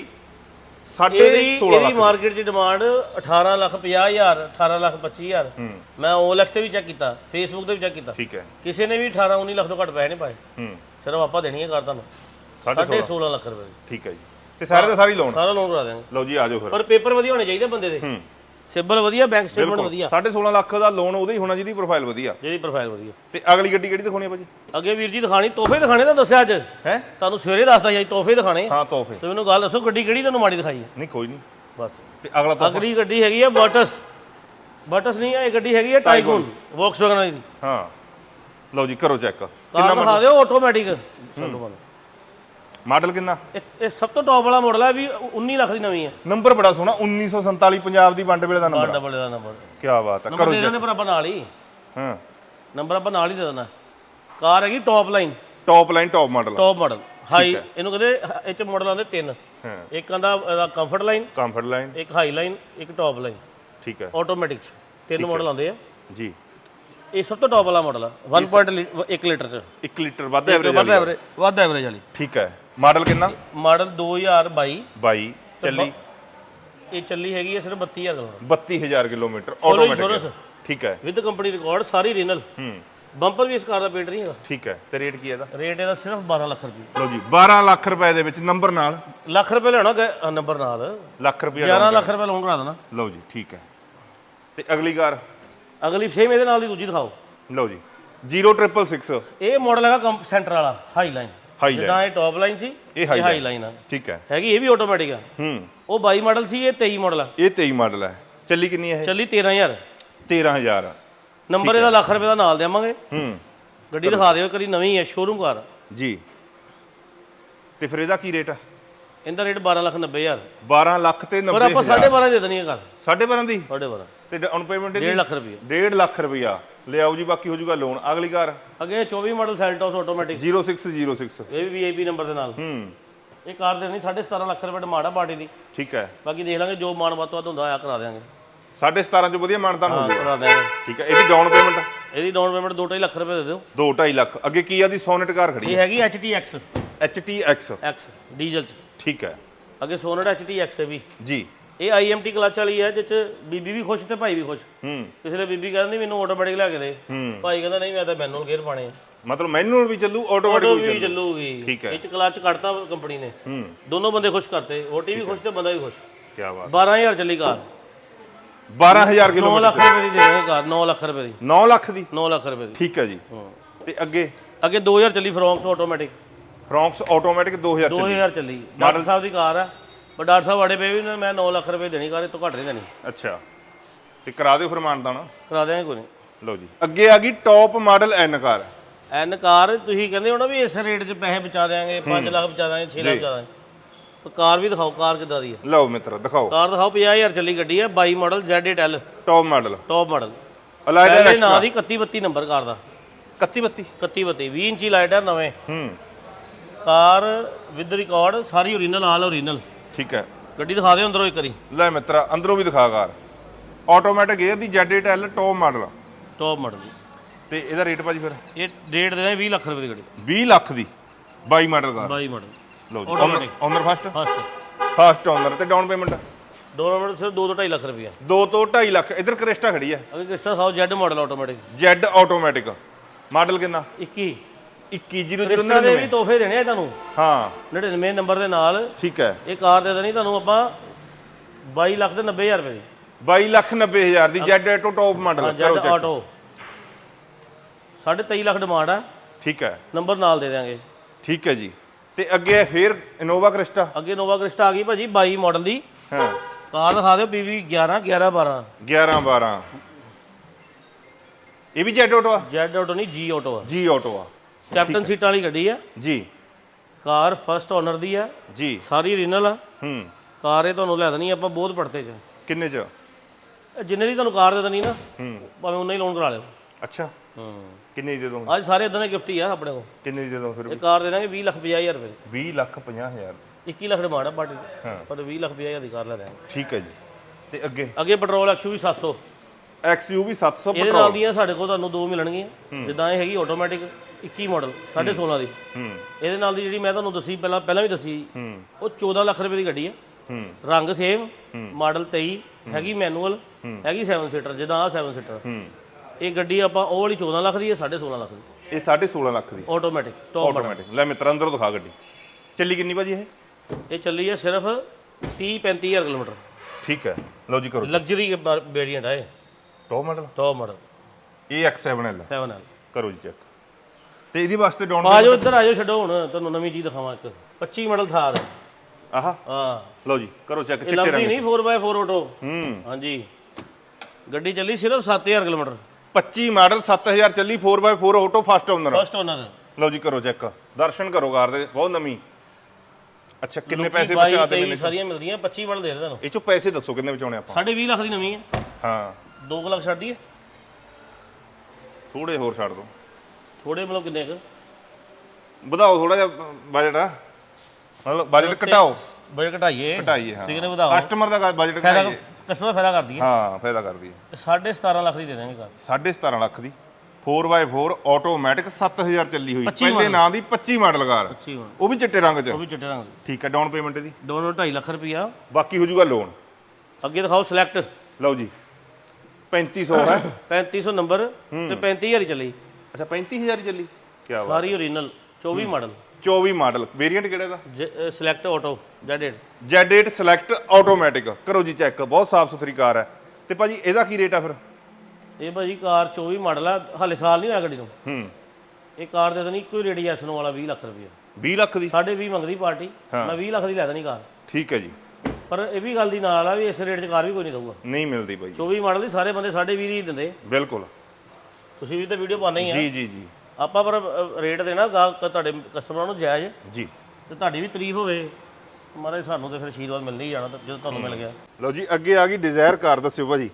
ਇਹਦੀ 16 ਇਹਦੀ ਲੱਖ ਮਾਰਕੀਟ 'ਚ ਡਿਮਾਂਡ 18 ਲੱਖ 50 ਹਜ਼ਾਰ 18 ਲੱਖ 25 ਹਜ਼ਾਰ। ਹੂੰ। ਮੈਂ OLX ਤੇ ਵੀ ਚੈੱਕ ਕੀਤਾ ਫੇਸਬੁੱਕ ਤੇ ਵੀ ਚੈੱਕ ਕੀਤਾ। ਠੀਕ ਹੈ। ਕਿਸੇ ਨੇ ਵੀ 18 19 ਲੱਖ ਤੋਂ ਘੱਟ ਪੈਸੇ ਨਹੀਂ ਪਾਏ। ਹੂੰ। ਸਿਰਫ ਆਪਾਂ ਦੇਣੀ ਹੈ ਕਾਰ ਤੁਹਾਨੂੰ ਸਾਢੇ 16 16 ਲੱਖ ਰੁਪਏ ਦੀ। ਠੀਕ ਹੈ ਜੀ। ਤੇ ਸਾਰੇ ਦਾ ਸਾਰੀ ਲੋਨ ਸਾਰਾ ਲੋਨ ਕਰਾ ਦੇਵਾਂਗੇ ਲਓ ਜੀ ਆ ਜਾਓ ਫਿਰ। ਪਰ ਪੇਪਰ ਵਧੀਆ ਹੋਣੇ ਚਾਹੀਦੇ ਬੰਦੇ ਦੇ। ਹੂੰ। ਸਿਬਲ ਵਧੀਆ ਬੈਂਕ ਸਟੇਟਮੈਂਟ ਵਧੀਆ। 16.5 ਲੱਖ ਦਾ ਲੋਨ ਉਹਦਾ ਹੀ ਹੋਣਾ ਜਿਹਦੀ ਪ੍ਰੋਫਾਈਲ ਵਧੀਆ। ਜਿਹਦੀ ਪ੍ਰੋਫਾਈਲ ਵਧੀਆ। ਤੇ ਅਗਲੀ ਗੱਡੀ ਕਿਹੜੀ ਦਿਖਾਉਣੀ ਆ ਭਾਜੀ? ਅੱਗੇ ਵੀਰ ਜੀ ਦਿਖਾਣੀ ਤੋਹਫੇ ਦਿਖਾਣੇ ਤਾਂ ਦੱਸਿਆ ਅੱਜ। ਹੈ? ਤੁਹਾਨੂੰ ਸਵੇਰੇ ਦੱਸਦਾ ਜੀ ਤੋਹਫੇ ਦਿਖਾਣੇ ਹਾਂ ਤੋਹਫੇ। ਤੇ ਮੈਨੂੰ ਗੱਲ ਦੱਸੋ ਗੱਡੀ ਕਿਹੜੀ ਤੁਹਾਨੂੰ ਮਾੜੀ ਦਿਖਾਈ ਨਹੀਂ ਕੋਈ ਨਹੀਂ। ਬਸ। ਤੇ ਅਗਲਾ ਤੋਹਫਾ? ਅਗਲੀ ਗੱਡੀ ਹੈਗੀ ਹੈ ਬਟਸ ਬਟਸ ਨਹੀਂ ਹੈ ਇਹ ਗੱਡੀ ਹੈਗੀ ਹੈ ਟਾਈਗੂਨ ਵੌਕਸਵੈਗਨ ਦੀ। ਹਾਂ। ਲਓ ਜੀ ਕਰੋ ਚੈੱਕ ਕਾਰ ਦਿਖਾ ਦਿਓ ਆਟੋਮੈਟਿਕ ਮਾਡਲ ਕਿੰਨਾ? ਇਹ ਇਹ ਸਭ ਤੋਂ ਟੌਪ ਵਾਲਾ ਮਾਡਲ ਹੈ ਵੀ 19 ਲੱਖ ਦੀ ਨਵੀਂ ਹੈ ਨੰਬਰ ਬੜਾ ਸੋਹਣਾ 1947 ਪੰਜਾਬ ਦੀ ਵੰਡ ਵੇਲੇ ਦਾ ਨੰਬਰ ਡਬਲ ਦਾ ਨੰਬਰ ਕੀ ਬਾਤ ਹੈ ਨੰਬਰ ਕਰੋ ਦੇ ਦੇਣੇ ਪਰ ਆਪਾਂ ਨਾਲ ਹੀ। ਹਾਂ। ਨੰਬਰ ਆਪਾਂ ਨਾਲ ਹੀ ਦੇ ਦੇਣਾ। ਕਾਰ ਹੈਗੀ top line top line top model top model high ਇਹਨੂੰ ਕਹਿੰਦੇ ਇਹ ਚ ਮਾਡਲ ਆਉਂਦੇ ਤਿੰਨ। ਹਾਂ। ਇੱਕ ਆਂਦਾ ਕੰਫਰਟ ਲਾਈਨ ਕੰਫਰਟ ਲਾਈਨ ਇੱਕ ਹਾਈ ਲਾਈਨ ਇੱਕ ਟੌਪ ਲਾਈਨ ਠੀਕ ਹੈ। ਆਟੋਮੈਟਿਕ ਤਿੰਨ ਮਾਡਲ ਆਉਂਦੇ ਆ। ਜੀ। ਇਹ ਸਭ ਤੋਂ ਟੌਪ ਵਾਲਾ ਮਾਡਲ ਆ। 1.1 ਲੀਟਰ ਚ। 1 ਲੀਟਰ ਵੱਧ ਐਵਰੇਜ ਵੱਧ ਐਵਰੇਜ ਵੱਧ ਐਵਰੇਜ ਵਾਲੀ। ਠੀਕ ਹੈ। ਮਾਡਲ ਕਿੰਨਾ? ਮਾਡਲ 2022 22 ਚੱਲੀ। ਇਹ ਚੱਲੀ ਹੈਗੀ ਹੈ ਸਿਰਫ 32000 ਦਾ 32000 ਕਿਲੋਮੀਟਰ। ਆਟੋਮੈਟਿਕ ਠੀਕ ਹੈ। ਵਿਦ ਕੰਪਨੀ ਰਿਕਾਰਡ ਸਾਰੀ ਰੀਨਲ ਹੂੰ। ਬੰਪਰ ਵੀ ਇਸ ਕਾਰ ਦਾ ਪੇਂਟ ਨਹੀਂ ਹੈਗਾ। ਠੀਕ ਹੈ। ਤੇ ਰੇਟ ਕੀ ਹੈ ਇਹਦਾ? ਰੇਟ ਇਹਦਾ ਸਿਰਫ 12 ਲੱਖ ਰੁਪਏ। ਲਓ ਜੀ 12 ਲੱਖ ਰੁਪਏ ਦੇ ਵਿੱਚ ਨੰਬਰ ਨਾਲ। ਲੱਖ ਰੁਪਏ ਲੈਣਾ ਨੰਬਰ ਨਾਲ। ਲੱਖ ਰੁਪਏ 11 ਲੱਖ ਰੁਪਏ ਲੋਨ ਕਰਾ ਦੇਣਾ। ਲਓ ਜੀ ਠੀਕ ਹੈ। ਤੇ ਅਗਲੀ ਕਾਰ? ਅਗਲੀ ਸੇਮ ਇਹਦੇ ਨਾਲ ਦੀ ਦੂਜੀ ਦਿਖਾਓ। ਲਓ ਜੀ 0666 ਇਹ ਮਾਡਲ ਹੈਗਾ ਸੈਂਟਰ ਵਾਲਾ ਹਾਈ ਲਾਈਨ ਹਾਈ ਲਾਈਨ। ਜਿੱਦਾਂ ਇਹ ਟੌਪ ਲਾਈਨ ਸੀ ਇਹ ਹਾਈ ਹਾਈ ਲਾਈਨ। ਆ। ਠੀਕ ਹੈ। ਹੈਗੀ ਇਹ ਵੀ ਆਟੋਮੈਟਿਕ ਆ। ਹੂੰ। ਉਹ 22 ਮਾਡਲ ਸੀ ਇਹ 23 ਮਾਡਲ ਆ। ਇਹ 23 ਮਾਡਲ ਹੈ ਚੱਲੀ ਕਿੰਨੀ ਹੈ ਚੱਲੀ 13000 ਇਹ 13000 ਨੰਬਰ ਇਹਦਾ ਲੱਖ ਰੁਪਏ ਦਾ ਨਾਲ ਦੇਵਾਂਗੇ। ਹੂੰ। ਗੱਡੀ ਦਿਖਾ ਦਿਓ ਕਰੀ ਨਵੀਂ ਹੈ ਸ਼ੋਰੂਮ ਕਾਰ। ਜੀ। ਤੇ ਫਿਰ ਇਹਦਾ ਕੀ ਰੇਟ ਹੈ ਇਹਦਾ ਰੇਟ 12 ਲੱਖ 90000 12 ਲੱਖ ਤੇ ਪਰ 90 ਆਪਾਂ 12.5 ਦੇ ਦੇਣੀ ਹੈ ਕਾਰ। 12.5 ਦੀ? 12.5 ਤੇ ਡਾਊਨ ਪੇਮੈਂਟ 1.5 ਲੱਖ ਰੁਪਏ 1.5 ਲੱਖ ਰੁਪਇਆ ਲਿਆਓ ਜੀ ਬਾਕੀ ਹੋ ਜਾਊਗਾ ਲੋਨ ਅਗਲੀ ਕਾਰ? ਅੱਗੇ 24 ਮਾਡਲ ਸੈਲਟੋਸ ਆਟੋਮੈਟਿਕ 0606 ਇਹ ਵੀ ਵੀਆਈਪੀ ਨੰਬਰ ਦੇ ਨਾਲ। ਹੂੰ। ਇਹ ਕਾਰ ਦੇ ਨਹੀਂ 17.5 ਲੱਖ ਰੁਪਏ ਡਿਮਾਂਡ ਆ ਪਾਰਟੀ ਦੀ। ਠੀਕ ਹੈ। ਬਾਕੀ ਦੇਖ ਲਾਂਗੇ ਜੋ ਮਾਨ ਵੱਧ ਤੋਂ ਵੱਧ ਹੁੰਦਾ ਆ ਕਰਾ ਦਿਆਂਗੇ। 17.5 ਚ ਵਧੀਆ ਮਾਨਤਾਨ ਹੋ ਹਾਂ। ਜਾਊਗਾ ਕਰਾ ਦਿਆਂਗੇ। ਠੀਕ ਹੈ ਇਹਦੀ ਡਾਊਨ ਪੇਮੈਂਟ ਇਹਦੀ ਡਾਊਨ ਪੇਮੈਂਟ 2.5 ਲੱਖ ਰੁਪਏ ਦੇ ਦਿਓ। 2.5 ਲੱਖ। ਅੱਗੇ ਕੀ ਆ ਦੀ ਸੋਨਟ ਕਾਰ ਖੜੀ ਇਹ ਹੈਗੀ HTX HTX X ਡੀਜ਼ਲ ਚ। ਠੀਕ ਹੈ। ਅੱਗੇ ਸੋਨਟ HTX ਹੈ ਵੀ। ਜੀ। ਇਹ IMT ਕਲਚ ਵਾਲੀ ਹੈ ਜਿਸ ਚ ਬੀਬੀ ਵੀ ਖੁਸ਼ ਤੇ ਭਾਈ ਵੀ ਖੁਸ਼। ਹੂੰ। ਪਿਛਲੇ ਬੀਬੀ ਕਹਿੰਦੀ ਮੈਨੂੰ ਆਟੋਮੈਟਿਕ ਲਿਆ ਕੇ ਦੇ। ਹੂੰ। ਭਾਈ ਕਹਿੰਦਾ ਨਹੀਂ ਮੈਂ ਤਾਂ ਮੈਨੂਅਲ ਗੇਅਰ ਪਾਣੇ ਆ। ਮਤਲਬ ਮੈਨੂਅਲ ਵੀ ਚੱਲੂ ਆਟੋਮੈਟਿਕ ਆਟੋ ਵੀ ਵੀ ਚੱਲੂ। ਚੱਲੂਗੀ। ਠੀਕ ਹੈ। ਇਹ ਚ ਕਲਚ ਕੱਢਤਾ ਕੰਪਨੀ ਨੇ। ਹੂੰ। ਦੋਨੋਂ ਬੰਦੇ ਖੁਸ਼ ਕਰਤੇ। ਓਟੀ ਵੀ ਖੁਸ਼ ਤੇ ਬੰਦਾ ਵੀ ਖੁਸ਼। ਕੀ ਬਾਤ। 12000 ਚੱਲੀ ਕਾਰ। 12000 9 ਕਿਲੋਮੀਟਰ। ਲੱਖ ਰੁਪਏ ਦੀ ਦੇ ਕਾਰ 9 ਲੱਖ ਰੁਪਏ ਦੀ। 9 ਲੱਖ ਦੀ? 9 ਲੱਖ ਰੁਪਏ ਦੀ। ਠੀਕ ਹੈ ਜੀ। ਤੇ ਅੱਗੇ? ਅੱਗੇ 2000 ਚੱਲੀ ਫਰੌਂਕਸ ਆਟੋਮੈਟਿਕ ਫਰੌਂਕਸ ਆਟੋਮੈਟਿਕ 2000 ਚੱਲੀ। 2000 ਚੱਲੀ। ਡਾਕਟਰ ਸਾਹਿਬ ਦੀ ਕਾਰ ਆ। ਪਰ ਡਾਕਟਰ ਸਾਹਿਬ ਆੜੇ ਪਏ ਵੀ ਨੇ ਮੈਂ 9 ਲੱਖ ਰੁਪਏ ਦੇਣੀ ਕਾਰ ਤੋਂ ਘੱਟ ਨਹੀਂ ਦੇਣੀ। ਅੱਛਾ। ਤੇ ਕਰਾ ਦਿਓ ਫਿਰ ਮਾਨਤਾਨ ਕਰਾ ਦਿਆਂਗੇ ਕੋਈ ਨਹੀਂ। ਲਓ ਜੀ। ਅੱਗੇ ਆ ਗਈ ਟੌਪ ਮਾਡਲ ਐਨ ਕਾਰ ਐਨ ਕਾਰ ਤੁਸੀਂ ਕਹਿੰਦੇ ਹੋ ਨਾ ਵੀ ਇਸ ਰੇਟ 'ਚ ਪੈਸੇ ਬਚਾ ਦਿਆਂਗੇ 5 ਲੱਖ ਬਚਾ ਦਿਆਂਗੇ 6 ਲੱਖ ਬਚਾ ਦਿਆਂਗੇ। ਪਰ ਕਾਰ ਵੀ ਦਿਖਾਓ ਕਾਰ ਕਿੱਦਾਂ ਦੀ ਹੈ? ਲਓ ਮਿੱਤਰ ਦਿਖਾਓ। ਕਾਰ ਦਿਖਾਓ 50000 ਚੱਲੀ ਗੱਡੀ ਹੈ 22 model Z8L top model top model ਅਲਾਈਡਾ ਪਹਿਲੇ ਨਾਂ ਦੀ 31 32 ਨੰਬਰ ਕਾਰ ਦਾ। 31 32 31 32 20 ਇੰਚੀ ਲਾਈਟ ਹੈ ਨਵੇਂ। ਹੂੰ। ਕਾਰ ਵਿਦ ਰਿਕਾਰਡ ਸਾਰੀ ਓਰੀਜਨਲ ਆਲ ਓਰੀਜਨਲ ਠੀਕ ਹੈ। ਗੱਡੀ ਦਿਖਾ ਦਿਓ ਅੰਦਰੋਂ ਇੱਕ ਵਾਰੀ। ਲੈ ਮਿੱਤਰਾ ਅੰਦਰੋਂ ਵੀ ਦਿਖਾ ਕਾਰ। ਆਟੋਮੈਟਿਕ 에ਅਰ ਦੀ Z8L top model top model ਤੇ ਇਹਦਾ ਰੇਟ ਭਾਜੀ ਫਿਰ? ਇਹ ਰੇਟ ਦੇ ਦੇ 20 ਲੱਖ ਰੁਪਏ ਦੀ ਗੱਡੀ। 20 ਲੱਖ ਦੀ। 22 ਮਾਡਲ ਕਾਰ 22 ਮਾਡਲ ਲਓ ਜੀ owner first first first owner ਤੇ ਡਾਊਨ ਪੇਮੈਂਟ ਮਾਡਲ ਸਿਰਫ 2 ਤੋਂ 2.5 ਲੱਖ ਰੁਪਏ 2 ਤੋਂ 2.5 ਲੱਖ। ਇਧਰ ਕ੍ਰਿਸਟਾ ਖੜੀ ਹੈ। ਅਗੇ ਕ੍ਰਿਸਟਾ ਸਾਊ Z model automatic Z automatic model ਕਿੰਨਾ? 21 21099 ਕ੍ਰਿਸਟਾ ਦੇ ਵੀ ਤੋਹਫੇ ਦੇਣੇ ਆ ਤੁਹਾਨੂੰ। ਹਾਂ। 99 ਨੰਬਰ ਦੇ ਨਾਲ ਠੀਕ ਹੈ। ਇਹ ਕਾਰ ਦੇ ਦੇਣੀ ਤੁਹਾਨੂੰ ਆਪਾਂ 22 ਲੱਖ ਤੇ 90000 ਰੁਪਏ ਦੀ। 22 ਲੱਖ 90 ਹਜ਼ਾਰ ਦੀ Z ਆਟੋ ਟੌਪ ਮਾਡਲ। ਕਰੋ Z check auto. 23 lakh demand ਆ। ਠੀਕ ਹੈ। ਨੰਬਰ ਨਾਲ ਦੇ ਦਿਆਂਗੇ। ਠੀਕ ਹੈ ਜੀ। ਤੇ ਅੱਗੇ ਫੇਰ ਇਨੋਵਾ ਕ੍ਰਿਸਟਾ। ਅੱਗੇ ਨੋਵਾ ਕ੍ਰਿਸਟਾ ਆ ਗਈ ਭਾਜੀ 22 ਮਾਡਲ ਦੀ। ਹਾਂ। ਕਾਰ ਦਿਖਾ ਦਿਓ PV 11 11 12 11 12 ਇਹ ਵੀ Z ਆਟੋ ਆ? Z ਆਟੋ ਨਹੀਂ G ਆਟੋ ਆ। ਜੀ ਆਟੋ ਆ। ਕੈਪਟਨ ਸੀਟਾਂ ਵਾਲੀ ਗੱਡੀ ਆ। ਜੀ। ਕਾਰ ਫਸਟ ਓਨਰ ਦੀ ਆ। ਜੀ। ਸਾਰੀ ਓਰੀਜਨਲ ਆ। ਹੂੰ। ਕਾਰ ਇਹ ਤੁਹਾਨੂੰ ਲੈ ਦੇਣੀ ਆਪਾਂ ਬਹੁਤ ਪੜਤੇ ਚ। ਕਿੰਨੇ ਚ? ਜਿੰਨੇ ਦੀ ਤੁਹਾਨੂੰ ਕਾਰ ਦੇ ਦੇਣੀ ਨਾ ਹੂੰ। ਭਾਵੇਂ ਉਨਾ ਹੀ ਲੋਨ ਕਰਾ ਲਿਓ। ਅੱਛਾ। ਹੂੰ। ਕਿੰਨੇ ਦੀ ਦੇ ਦੋ ਅੱਜ ਸਾਰੇ ਇਦਾਂ ਦੇ ਗਿਫਟ ਹੀ ਆ ਆਪਣੇ ਕੋਲ। ਕਿੰਨੇ ਦੀ ਦੇ ਦੋ ਫਿਰ? ਇਹ ਕਾਰ ਦੇ ਦਾਂਗੇ 20 ਲੱਖ 50000 ਰੁਪਏ। 20 ਲੱਖ 50 ਹਜ਼ਾਰ। 21 ਲੱਖ ਡਿਮਾਂਡ ਆ ਪਾਰਟੀ ਦੀ। ਹਾਂ। ਪਰ 20 ਲੱਖ 50000 ਦੀ ਕਾਰ ਲੈ ਦਾਂਗੇ ਠੀਕ ਹੈ ਜੀ। ਤੇ ਅੱਗੇ? ਅੱਗੇ ਪੈਟਰੋਲ ਐਕਸਯੂਵੀ 700 XUV 700 ਇਹਦੇ ਨਾਲ ਦੀਆਂ ਸਾਡੇ ਕੋਲ ਤੁਹਾਨੂੰ ਦੋ ਮਿਲਣਗੀਆਂ। ਜਿੱਦਾਂ ਇਹ ਹੈਗੀ ਆਟੋਮੈਟਿਕ 21 ਮਾਡਲ 16.5 ਦੀ। ਹੂੰ। ਇਹਦੇ ਨਾਲ ਦੀ ਜਿਹੜੀ ਮੈਂ ਤੁਹਾਨੂੰ ਦੱਸੀ ਪਹਿਲਾਂ ਪਹਿਲਾਂ ਵੀ ਦੱਸੀ ਹੂੰ। ਉਹ 14 ਲੱਖ ਰੁਪਏ ਦੀ ਗੱਡੀ ਹੈ ਹੂੰ। ਰੰਗ ਸੇਮ ਮਾਡਲ 23 ਹੈਗੀ ਮੈਨੂਅਲ ਹੈਗੀ 7 ਸੀਟਰ ਜਿੱਦਾਂ ਆ 7 ਸੀਟਰ ਹੂੰ। ਇਹ ਗੱਡੀ ਆਪਾਂ ਉਹ ਵਾਲੀ 14 ਲੱਖ ਦੀ ਹੈ 16.5 ਲੱਖ ਦੀ। ਇਹ 16.5 ਲੱਖ ਦੀ। ਆਟੋਮੈਟਿਕ ਟੌਪ ਆਟੋਮੈਟਿਕ ਲੈ ਮਿੱਤਰ ਅੰਦਰੋਂ ਦਿਖਾ ਗੱਡੀ। ਚੱਲੀ ਕਿੰਨੀ ਭਾਜੀ ਇਹ? ਇਹ ਚੱਲੀ ਹੈ ਸਿਰਫ 30 35000 ਕਿਲੋਮੀਟਰ। ਠੀਕ ਹੈ। ਲਓ ਜੀ ਕਰੋ ਲਗਜ਼ਰੀ ਵੇਰੀਐਂਟ ਹੈ ਟੌਪ ਮਾਡਲ ਟੌਪ ਮਾਡਲ ਇਹ X7L 7L ਕਰੋ ਜੀ ਚੈੱਕ ਤੇ ਇਹਦੀ ਵਾਸਤੇ ਡਾਊਨ ਆ ਜਾਓ ਇੱਧਰ ਆ ਜਾਓ ਛੱਡੋ ਹੁਣ ਤੁਹਾਨੂੰ ਨਵੀਂ ਚੀਜ਼ ਦਿਖਾਵਾਂ ਇੱਕ। 25 ਮਾਡਲ ਥਾਰ। ਆਹਾ। ਹਾਂ। ਲਓ ਜੀ ਕਰੋ ਚੈੱਕ ਇਹ ਚਿੱਟੇ ਲੰਬੀ ਰੰਗ ਨਹੀਂ 4x4 ਆਟੋ ਹੂੰ। ਹਾਂਜੀ। ਗੱਡੀ ਚੱਲੀ ਸਿਰਫ 7000 ਕਿਲੋਮੀਟਰ। 25 ਮਾਡਲ 7000 ਚੱਲੀ 4x4 auto first owner first owner ਲਓ ਜੀ ਕਰੋ ਚੈੱਕ ਦਰਸ਼ਨ ਕਰੋ ਕਾਰ ਦੇ ਬਹੁਤ ਨਵੀਂ। ਅੱਛਾ ਕਿੰਨੇ ਪੈਸੇ ਬਚਾਤੇ ਮੈਨੇ? ਸਾਰੀਆਂ ਮਿਲਦੀਆਂ 25 ਮਾਡਲ ਦੇ ਦੇ ਤੁਹਾਨੂੰ ਇਹ ਚੋਂ ਪੈਸੇ ਦੱਸੋ ਕਿੰਨੇ ਬਚਾਉਣੇ ਆਪਾਂ? 20 ਲੱਖ ਦੀ ਨਵੀਂ ਹੈ। ਹਾਂ। 2 ਲੱਖ ਛੱਡ ਦਈਏ। ਥੋੜੇ ਹੋਰ ਛੱਡ ਦਿਓ ਥੋੜੇ ਮਤਲਬ ਕਿੰਨੇ ਕੁ? ਵਧਾਓ ਥੋੜਾ ਜਿਹਾ ਬਜਟ ਆ। ਮਤਲਬ ਬਜਟ ਘਟਾਓ। ਬਜਟ ਘਟਾਈਏ। ਘਟਾਈਏ ਹਾਂ। ਠੀਕ ਨੇ ਵਧਾਓ। ਕਸਟਮਰ ਦਾ ਬਜਟ ਘਟਾਈਏ। ਕਸਟਮਰ ਫਾਇਦਾ ਕਰ ਦਈਏ ਹਾਂ ਫਾਇਦਾ ਕਰਦੀ ਹੈ। 17.5 ਲੱਖ ਦੀ ਦੇ ਦਾਂਗੇ ਕਾਰ 17.5 ਲੱਖ ਦੀ। 4x4 ਆਟੋਮੈਟਿਕ 7000 ਚੱਲੀ ਹੋਈ। 25 ਪਹਿਲੇ ਨਾਂ ਦੀ 25 ਮਾਡਲ ਕਾਰ। 25 ਮਾਡਲ ਉਹ ਵੀ ਚਿੱਟੇ ਰੰਗ 'ਚ। ਉਹ ਵੀ ਚਿੱਟੇ ਰੰਗ ਦੀ। ਠੀਕ ਹੈ ਡਾਊਨ ਪੇਮੈਂਟ ਇਹਦੀ। ਦੋਨੋਂ 2.5 ਲੱਖ ਰੁਪਈਆ। ਬਾਕੀ ਹੋ ਜਾਊਗਾ ਲੋਨ ਅੱਗੇ ਦਿਖਾਓ ਸਿਲੈਕਟ ਲਓ ਜੀ। 3500 ਹੈ। 3500 ਨੰਬਰ। ਤੇ 35000 ਹੀ ਚੱਲੀ। ਅੱਛਾ 35000 ਹੀ ਚੱਲੀ। ਕੀ ਬਾਤ ਸਾਰੀ ਓਰੀਜਨਲ 24 ਮਾਡਲ 24 ਮਾਡਲ ਵੇਰੀਐਂਟ ਕਿਹੜਾ ਦਾ? Select auto Z8 Z8 select automatic ਕਰੋ ਜੀ ਚੈੱਕ ਬਹੁਤ ਸਾਫ਼ ਸੁਥਰੀ ਕਾਰ ਹੈ। ਤੇ ਭਾਜੀ ਇਹਦਾ ਕੀ ਰੇਟ ਆ ਫਿਰ? ਇਹ ਭਾਜੀ ਕਾਰ 24 ਮਾਡਲ ਆ ਹਾਲੇ ਸਾਲ ਨਹੀਂ ਹੋਇਆ ਗੱਡੀ ਨੂੰ। ਹੂੰ। ਇਹ ਕਾਰ ਦੇ ਦੇਣੀ ਇੱਕੋ ਹੀ ਰੇਟ ਵਾਲਾ 20 ਲੱਖ ਰੁਪਈਆ। 20 ਲੱਖ ਦੀ? ਸਾਡੇ 20 ਮੰਗਦੀ ਪਾਰਟੀ। ਮੈਂ 20 ਲੱਖ ਦੀ ਲੈ ਦੇਣੀ ਕਾਰ। ਠੀਕ ਹੈ ਜੀ। ਪਰ ਇਹ ਵੀ ਗੱਲ ਦੀ ਨਾਲ ਆ ਵੀ ਇਸ ਰੇਟ 'ਚ ਕਾਰ ਵੀ ਕੋਈ ਨਹੀਂ ਦਊਗਾ। ਨਹੀਂ ਮਿਲਦੀ ਭਾਈ। 24 ਮਾਡਲ ਦੀ ਸਾਰੇ ਬੰਦੇ ਸਾਡੇ 20 ਹੀ ਦਿੰਦੇ। ਬਿਲਕੁਲ। ਤੁਸੀਂ ਵੀ ਤਾਂ ਵੀਡੀਓ ਪਾਉਂਦੇ ਹੀ ਆ। ਜੀ ਜੀ ਜੀ। ਆਪਾਂ ਪਰ ਰੇਟ ਦੇਣਾ ਗਾਹਕ ਤੁਹਾਡੇ ਕਸਟਮਰਾਂ ਨੂੰ ਜਾਇਜ਼। ਜੀ। ਤੇ ਤੁਹਾਡੀ ਵੀ ਤਾਰੀਫ ਹੋਵੇ। ਮਾਰੇ ਸਾਨੂੰ ਤੇ ਫਿਰ ਆਸ਼ੀਰਵਾਦ ਮਿਲਣਾ ਹੀ ਜਾਣਾ ਜਦੋਂ ਤੁਹਾਨੂੰ ਮਿਲ ਗਿਆ। ਲਓ ਜੀ ਅੱਗੇ ਆ ਗਈ ਡਿਜ਼ਾਇਰ ਕਾਰ ਦੱਸਿਓ ਭਾਜੀ।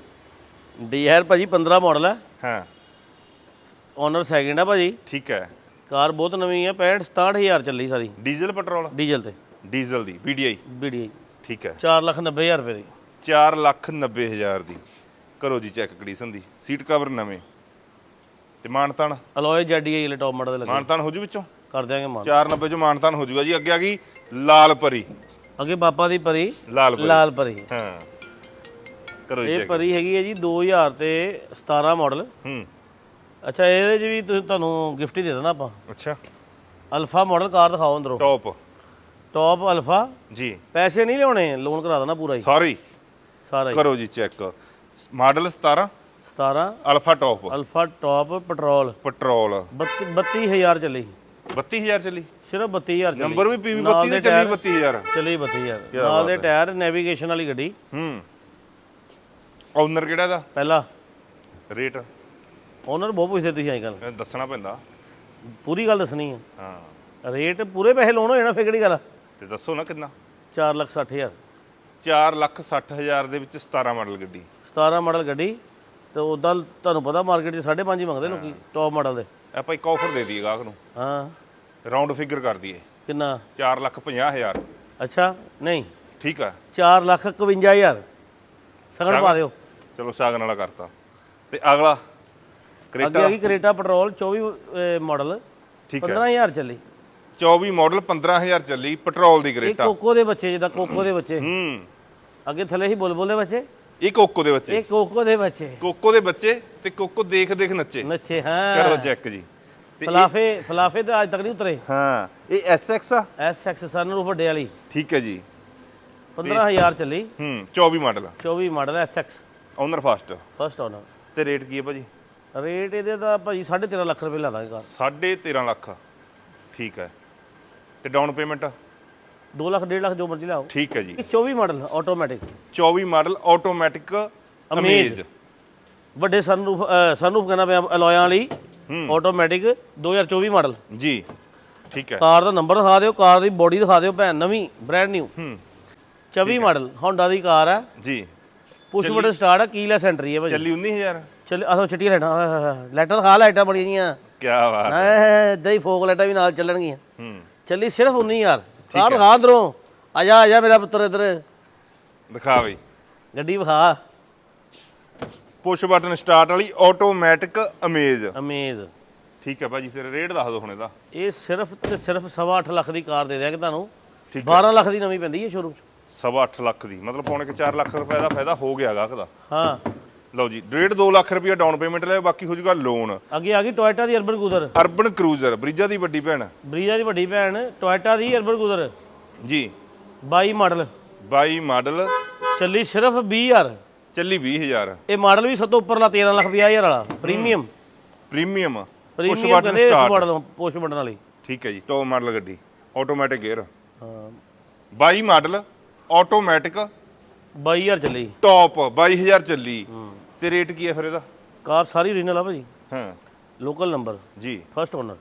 ਡੀਆਰ ਭਾਜੀ 15 ਮਾਡਲ ਹੈ ਹਾਂ। ਓਨਰ ਸੈਕਿੰਡ ਆ ਭਾਜੀ। ਠੀਕ ਹੈ। ਕਾਰ ਬਹੁਤ ਨਵੀਂ ਹੈ 65 67000 ਚੱਲੀ ਸਾਰੀ। ਡੀਜ਼ਲ ਪੈਟਰੋਲ ਡੀਜ਼ਲ ਤੇ। ਡੀਜ਼ਲ ਦੀ VDI BDI ਠੀਕ ਹੈ। 490000 ਰੁਪਏ ਦੀ। 4 ਲੱਖ 90 ਹਜ਼ਾਰ ਦੀ। ਕਰੋ ਜੀ ਚੈੱਕ ਕੰਡੀਸ਼ਨ ਦੀ। ਸੀਟ ਕਵਰ ਨਵੇਂ। ਤੇ ਮਾਨਤਾਨ? ਅਲੋਏ ਜੈਡੀਆਈ ਵਾਲੇ ਟੌਪ ਮਾਡਲ ਦੇ ਲੱਗੇ ਮਾਨਤਾਨ ਹੋ ਜੂ ਵਿੱਚੋਂ? ਕਰ ਦਿਆਂਗੇ ਮਾਨ। 490 ਚ ਮਾਨਤਾਨ ਹੋ ਜੂਗਾ ਜੀ। ਅੱਗੇ ਆ ਗਈ ਲਾਲ ਪਰੀ। ਅੱਗੇ ਬਾਪਾ ਦੀ ਪਰੀ। ਲਾਲ ਪਰੀ। ਲਾਲ ਪਰੀ। ਹਾਂ। ਕਰੋ ਜੀ ਇਹ ਪਰੀ ਹੈਗੀ ਹੈ ਜੀ 2000 ਤੇ 17 ਮਾਡਲ ਹੂੰ। ਅੱਛਾ ਇਹਦੇ 'ਚ ਵੀ ਤੁਸੀਂ ਤੁਹਾਨੂੰ ਗਿਫਟ ਹੀ ਦੇ ਦੇਣਾ ਆਪਾਂ। ਅੱਛਾ। ਅਲਫਾ ਮਾਡਲ ਕਾਰ ਦਿਖਾਓ ਅੰਦਰੋਂ। Top top alpha. ਜੀ। ਪੈਸੇ ਨਹੀਂ ਲਿਆਉਣੇ ਲੋਨ ਕਰਾ ਦੇਣਾ ਪੂਰਾ ਹੀ। ਸੌਰੀ ਸਾਰਾ ਹੀ। ਕਰੋ ਜੀ check model 17 17 alpha top. Alpha top petrol. Petrol. 32000 ਚੱਲੀ। 32000 ਚੱਲੀ? ਸਿਰਫ 32000 ਚੱਲੀ। ਨੰਬਰ ਵੀ ਪੀਵੀ ਨਾਲ 32 ਦੇ ਚੱਲੀ ਟਾਇਰ- 32000 ਚੱਲੀ 32000 ਨਾਲ ਦੇ ਟਾਇਰ ਨੈਵੀਗੇਸ਼ਨ ਵਾਲੀ ਗੱਡੀ। ਹੂੰ। ਓਨਰ ਕਿਹੜਾ ਦਾ ਪਹਿਲਾ। ਰੇਟ? ਓਨਰ ਬਹੁਤ ਪੁੱਛਦੇ ਤੁਸੀਂ ਅੱਜ ਕੱਲ ਦੱਸਣਾ ਪੈਂਦਾ। ਪੂਰੀ ਗੱਲ ਦੱਸਣੀ ਹੈ ਹਾਂ। ਰੇਟ ਪੂਰੇ ਪੈਸੇ ਲੋਨ ਹੋ ਜਾਣਾ ਫੇਰ ਕਿਹੜੀ ਗੱਲ ਤੇ ਦੱਸੋ ਨਾ ਕਿੰਨਾ? 460000 4 ਲੱਖ 60 ਹਜ਼ਾਰ ਦੇ ਵਿੱਚ 17 ਮਾਡਲ ਗੱਡੀ। 17 ਮਾਡਲ ਗੱਡੀ। ਤੇ ਉਦਾਂ ਤੁਹਾਨੂੰ ਪਤਾ ਮਾਰਕੀਟ 'ਚ 5.5 ਹੀ ਮੰਗਦੇ ਲੋਕੀ ਟੌਪ ਮਾਡਲ ਦੇ। ਆਪਾਂ ਇੱਕ ਆਫਰ ਦੇ ਦਈਏ ਗਾਹਕ ਨੂੰ। ਹਾਂ। ਰਾਉਂਡ ਫਿਗਰ ਕਰ ਦਈਏ। ਕਿੰਨਾ? 4 ਲੱਖ 50 ਹਜ਼ਾਰ। ਅੱਛਾ ਨਹੀਂ। ਠੀਕ ਆ। 4 ਲੱਖ 51000 ਸਗਣ ਪਾ ਦਿਓ। ਚਲੋ ਸਾਗਨ ਵਾਲਾ ਕਰਤਾ। ਤੇ ਅਗਲਾ ਅੱਗੇ ਕਰੇਟਾ। ਆ ਗਈ ਕਰੇਟਾ ਪੈਟਰੋਲ 24 ਮਾਡਲ ਠੀਕ ਹੈ 15000 ਚੱਲੀ। 24 ਮਾਡਲ 15000 ਚੱਲੀ ਪੈਟਰੋਲ ਦੀ ਇਹ ਕਰੇਟਾ। ਕੋਕੋ ਦੇ ਬੱਚੇ ਜਿਹਦਾ ਕੋਕੋ ਦੇ ਬੱਚੇ। ਹੂੰ। ਅੱਗੇ ਥੱਲੇ ਹੀ ਬੁਲਬੁਲ ਦੇ ਬੱਚੇ। ਇਹ ਕੋਕੋ ਦੇ ਬੱਚੇ। ਇਹ ਕੋਕੋ ਦੇ ਬੱਚੇ। ਕੋਕੋ ਦੇ ਬੱਚੇ ਤੇ ਕੋਕੋ ਦੇਖ ਦੇਖ ਨੱਚੇ। ਨੱਚੇ ਹਾਂ। ਕਰੋ ਚੈੱਕ ਜੀ। ਫਲਾਫੇ ਫਲਾਫੇ ਤੇ ਅੱਜ ਤੱਕ ਨਹੀਂ ਉਤਰੇ। ਹਾਂ ਇਹ ਐਸਐਕਸ ਆ? ਐਸ ਐਕਸ ਸਨਰੂਫ ਵੱਡੇ ਵਾਲੀ। ਠੀਕ ਹੈ ਜੀ। 15000 ਚੱਲੀ। ਹੂੰ 24 model 24 model S X owner fast first owner ਤੇ ਰੇਟ ਕੀ ਹੈ ਭਾਜੀ? ਰੇਟ ਇਹਦੇ ਦਾ ਭਾਜੀ 13.5 ਲੱਖ ਰੁਪਏ ਲਾ ਦਾਂਗੇ ਕਾਰ 13.5 ਲੱਖ। ਠੀਕ ਹੈ। ਤੇ ਡਾਊਨ ਪੇਮੈਂਟ 2 ਲੱਖ 1.5 ਲੱਖ ਜੋ ਮਰਜ਼ੀ ਲਾਓ ਠੀਕ ਹੈ ਜੀ। ਇਹ 24 model automatic 24 model automatic Amaze ਵੱਡੇ ਸਨਰੂਫ ਸਨਰੂਫ ਕਹਿੰਦਾ ਪਿਆ ਅਲੋਇਆਂ ਵਾਲੀ ਆਟੋਮੈਟਿਕ 2024 ਮਾਡਲ। ਜੀ ਠੀਕ ਹੈ। ਕਾਰ ਦਾ ਨੰਬਰ ਦਿਖਾ ਦਿਓ ਕਾਰ ਦੀ ਬੋਡੀ ਦਿਖਾ ਦਿਓ ਭੈਣ ਨਵੀਂ ਬ੍ਰੈਂਡ ਨਿਊ ਹੂੰ। 24 ਮਾਡਲ ਹੋਂਡਾ ਦੀ ਕਾਰ ਹੈ। ਜੀ। ਪੁਸ਼ ਬਟਨ ਸਟਾਰਟ ਹੈ ਕੀਲੈਸ ਐਂਟਰੀ ਹੈ ਭਾਜੀ। ਚੱਲੀ 19000 ਚੱਲ ਆਹੋ ਚਿੱਟੀ ਲਾਈਟਾਂ ਲਾਈਟਾਂ ਦਿਖਾ ਲਾਈਟਾਂ ਬੜੀਆਂ ਜੀਆਂ ਕੀ ਬਾਤ ਐ ਦਈ ਫੋਕ ਲਾਈਟਾਂ ਵੀ ਨਾਲ ਚੱਲਣਗੀਆਂ। ਹੂੰ। ਚੱਲੀ ਸਿਰਫ 19000 ਕਾਰ ਦਿਖਾ ਅੰਦਰੋਂ। ਆ ਜਾ ਆ ਜਾ ਮੇਰਾ ਪੁੱਤਰ ਇੱਧਰ। ਦਿਖਾ ਬਈ। ਗੱਡੀ ਵਿਖਾ। ਪੁਸ਼ ਬਟਨ ਸਟਾਰਟ ਵਾਲੀ ਆਟੋਮੈਟਿਕ ਅਮੇਜ਼ ਅਮੇਜ਼ ਠੀਕ ਹੈ ਭਾਜੀ ਫਿਰ ਰੇਟ ਦੱਸ ਦਿਓ ਹੁਣ ਇਹਦਾ। ਇਹ ਸਿਰਫ ਤੇ ਸਿਰਫ 8.5 ਲੱਖ ਦੀ ਕਾਰ ਦੇ ਦਿਆਂਗੇ ਤੁਹਾਨੂੰ? ਠੀਕ 12 ਲੱਖ ਦੀ ਨਵੀਂ ਪੈਂਦੀ ਹੈ ਸ਼ੋਰੂਮ 'ਚ? ਸਵਾ ਅੱਠ ਲੱਖ ਦੀ। ਮਤਲਬ ਪੌਣੇ ਕਿ 4 ਲੱਖ ਰੁਪਏ ਦਾ ਫਾਇਦਾ ਹੋ ਗਿਆ ਗਾਹਕ ਦਾ। ਹਾਂ। ਲਓ ਜੀ ਡੇਢ 2 ਲੱਖ ਰੁਪਏ ਡਾਊਨ ਪੇਮੈਂਟ ਲੈ ਬਾਕੀ ਹੋ ਜਾਊਗਾ ਲੋਨ ਅੱਗੇ ਆ ਗਈ ਟੋਇਟਾ ਦੀ ਅਰਬਨ ਗੁਜ਼ਰ ਅਰਬਨ ਕਰੂਜ਼ਰ ਬ੍ਰਿਜਾ ਦੀ ਵੱਡੀ ਭੈਣ। ਬਰੀਜਾ ਦੀ ਵੱਡੀ ਭੈਣ ਟੋਇਟਾ ਦੀ ਅਰਬਨ ਗੁਜ਼ਰ ਜੀ। 22 ਮਾਡਲ। 22 ਮਾਡਲ। ਚੱਲੀ ਸਿਰਫ 20000 ਚੱਲੀ 20000 ਇਹ ਮਾਡਲ ਵੀ ਸਭ ਤੋਂ ਉੱਪਰਲਾ 13 ਲੱਖ 50000 ਵਾਲਾ premium premium push premium button ਕਹਿੰਦੇ ਇਸ ਸਟਾਰਟ ਮਾਡਲ ਪੁਸ਼ ਬਟਨ ਵਾਲੀ। ਠੀਕ ਹੈ ਜੀ ਟੌਪ ਮਾਡਲ ਗੱਡੀ। ਆਟੋਮੈਟਿਕ ਗੇਅਰ ਹਾਂ। 22 ਮਾਡਲ ਆਟੋਮੈਟਿਕ 22000 ਚੱਲੀ। ਟੌਪ 22000 ਚੱਲੀ। ਤੇ ਰੇਟ ਕੀ ਹੈ ਫਿਰ ਇਹਦਾ? ਕਾਰ ਸਾਰੀ ਓਰੀਜਨਲ ਆ ਭਾਜੀ। ਹਾਂ। ਲੋਕਲ ਨੰਬਰ ਜੀ। ਫਸਟ ਓਨਰ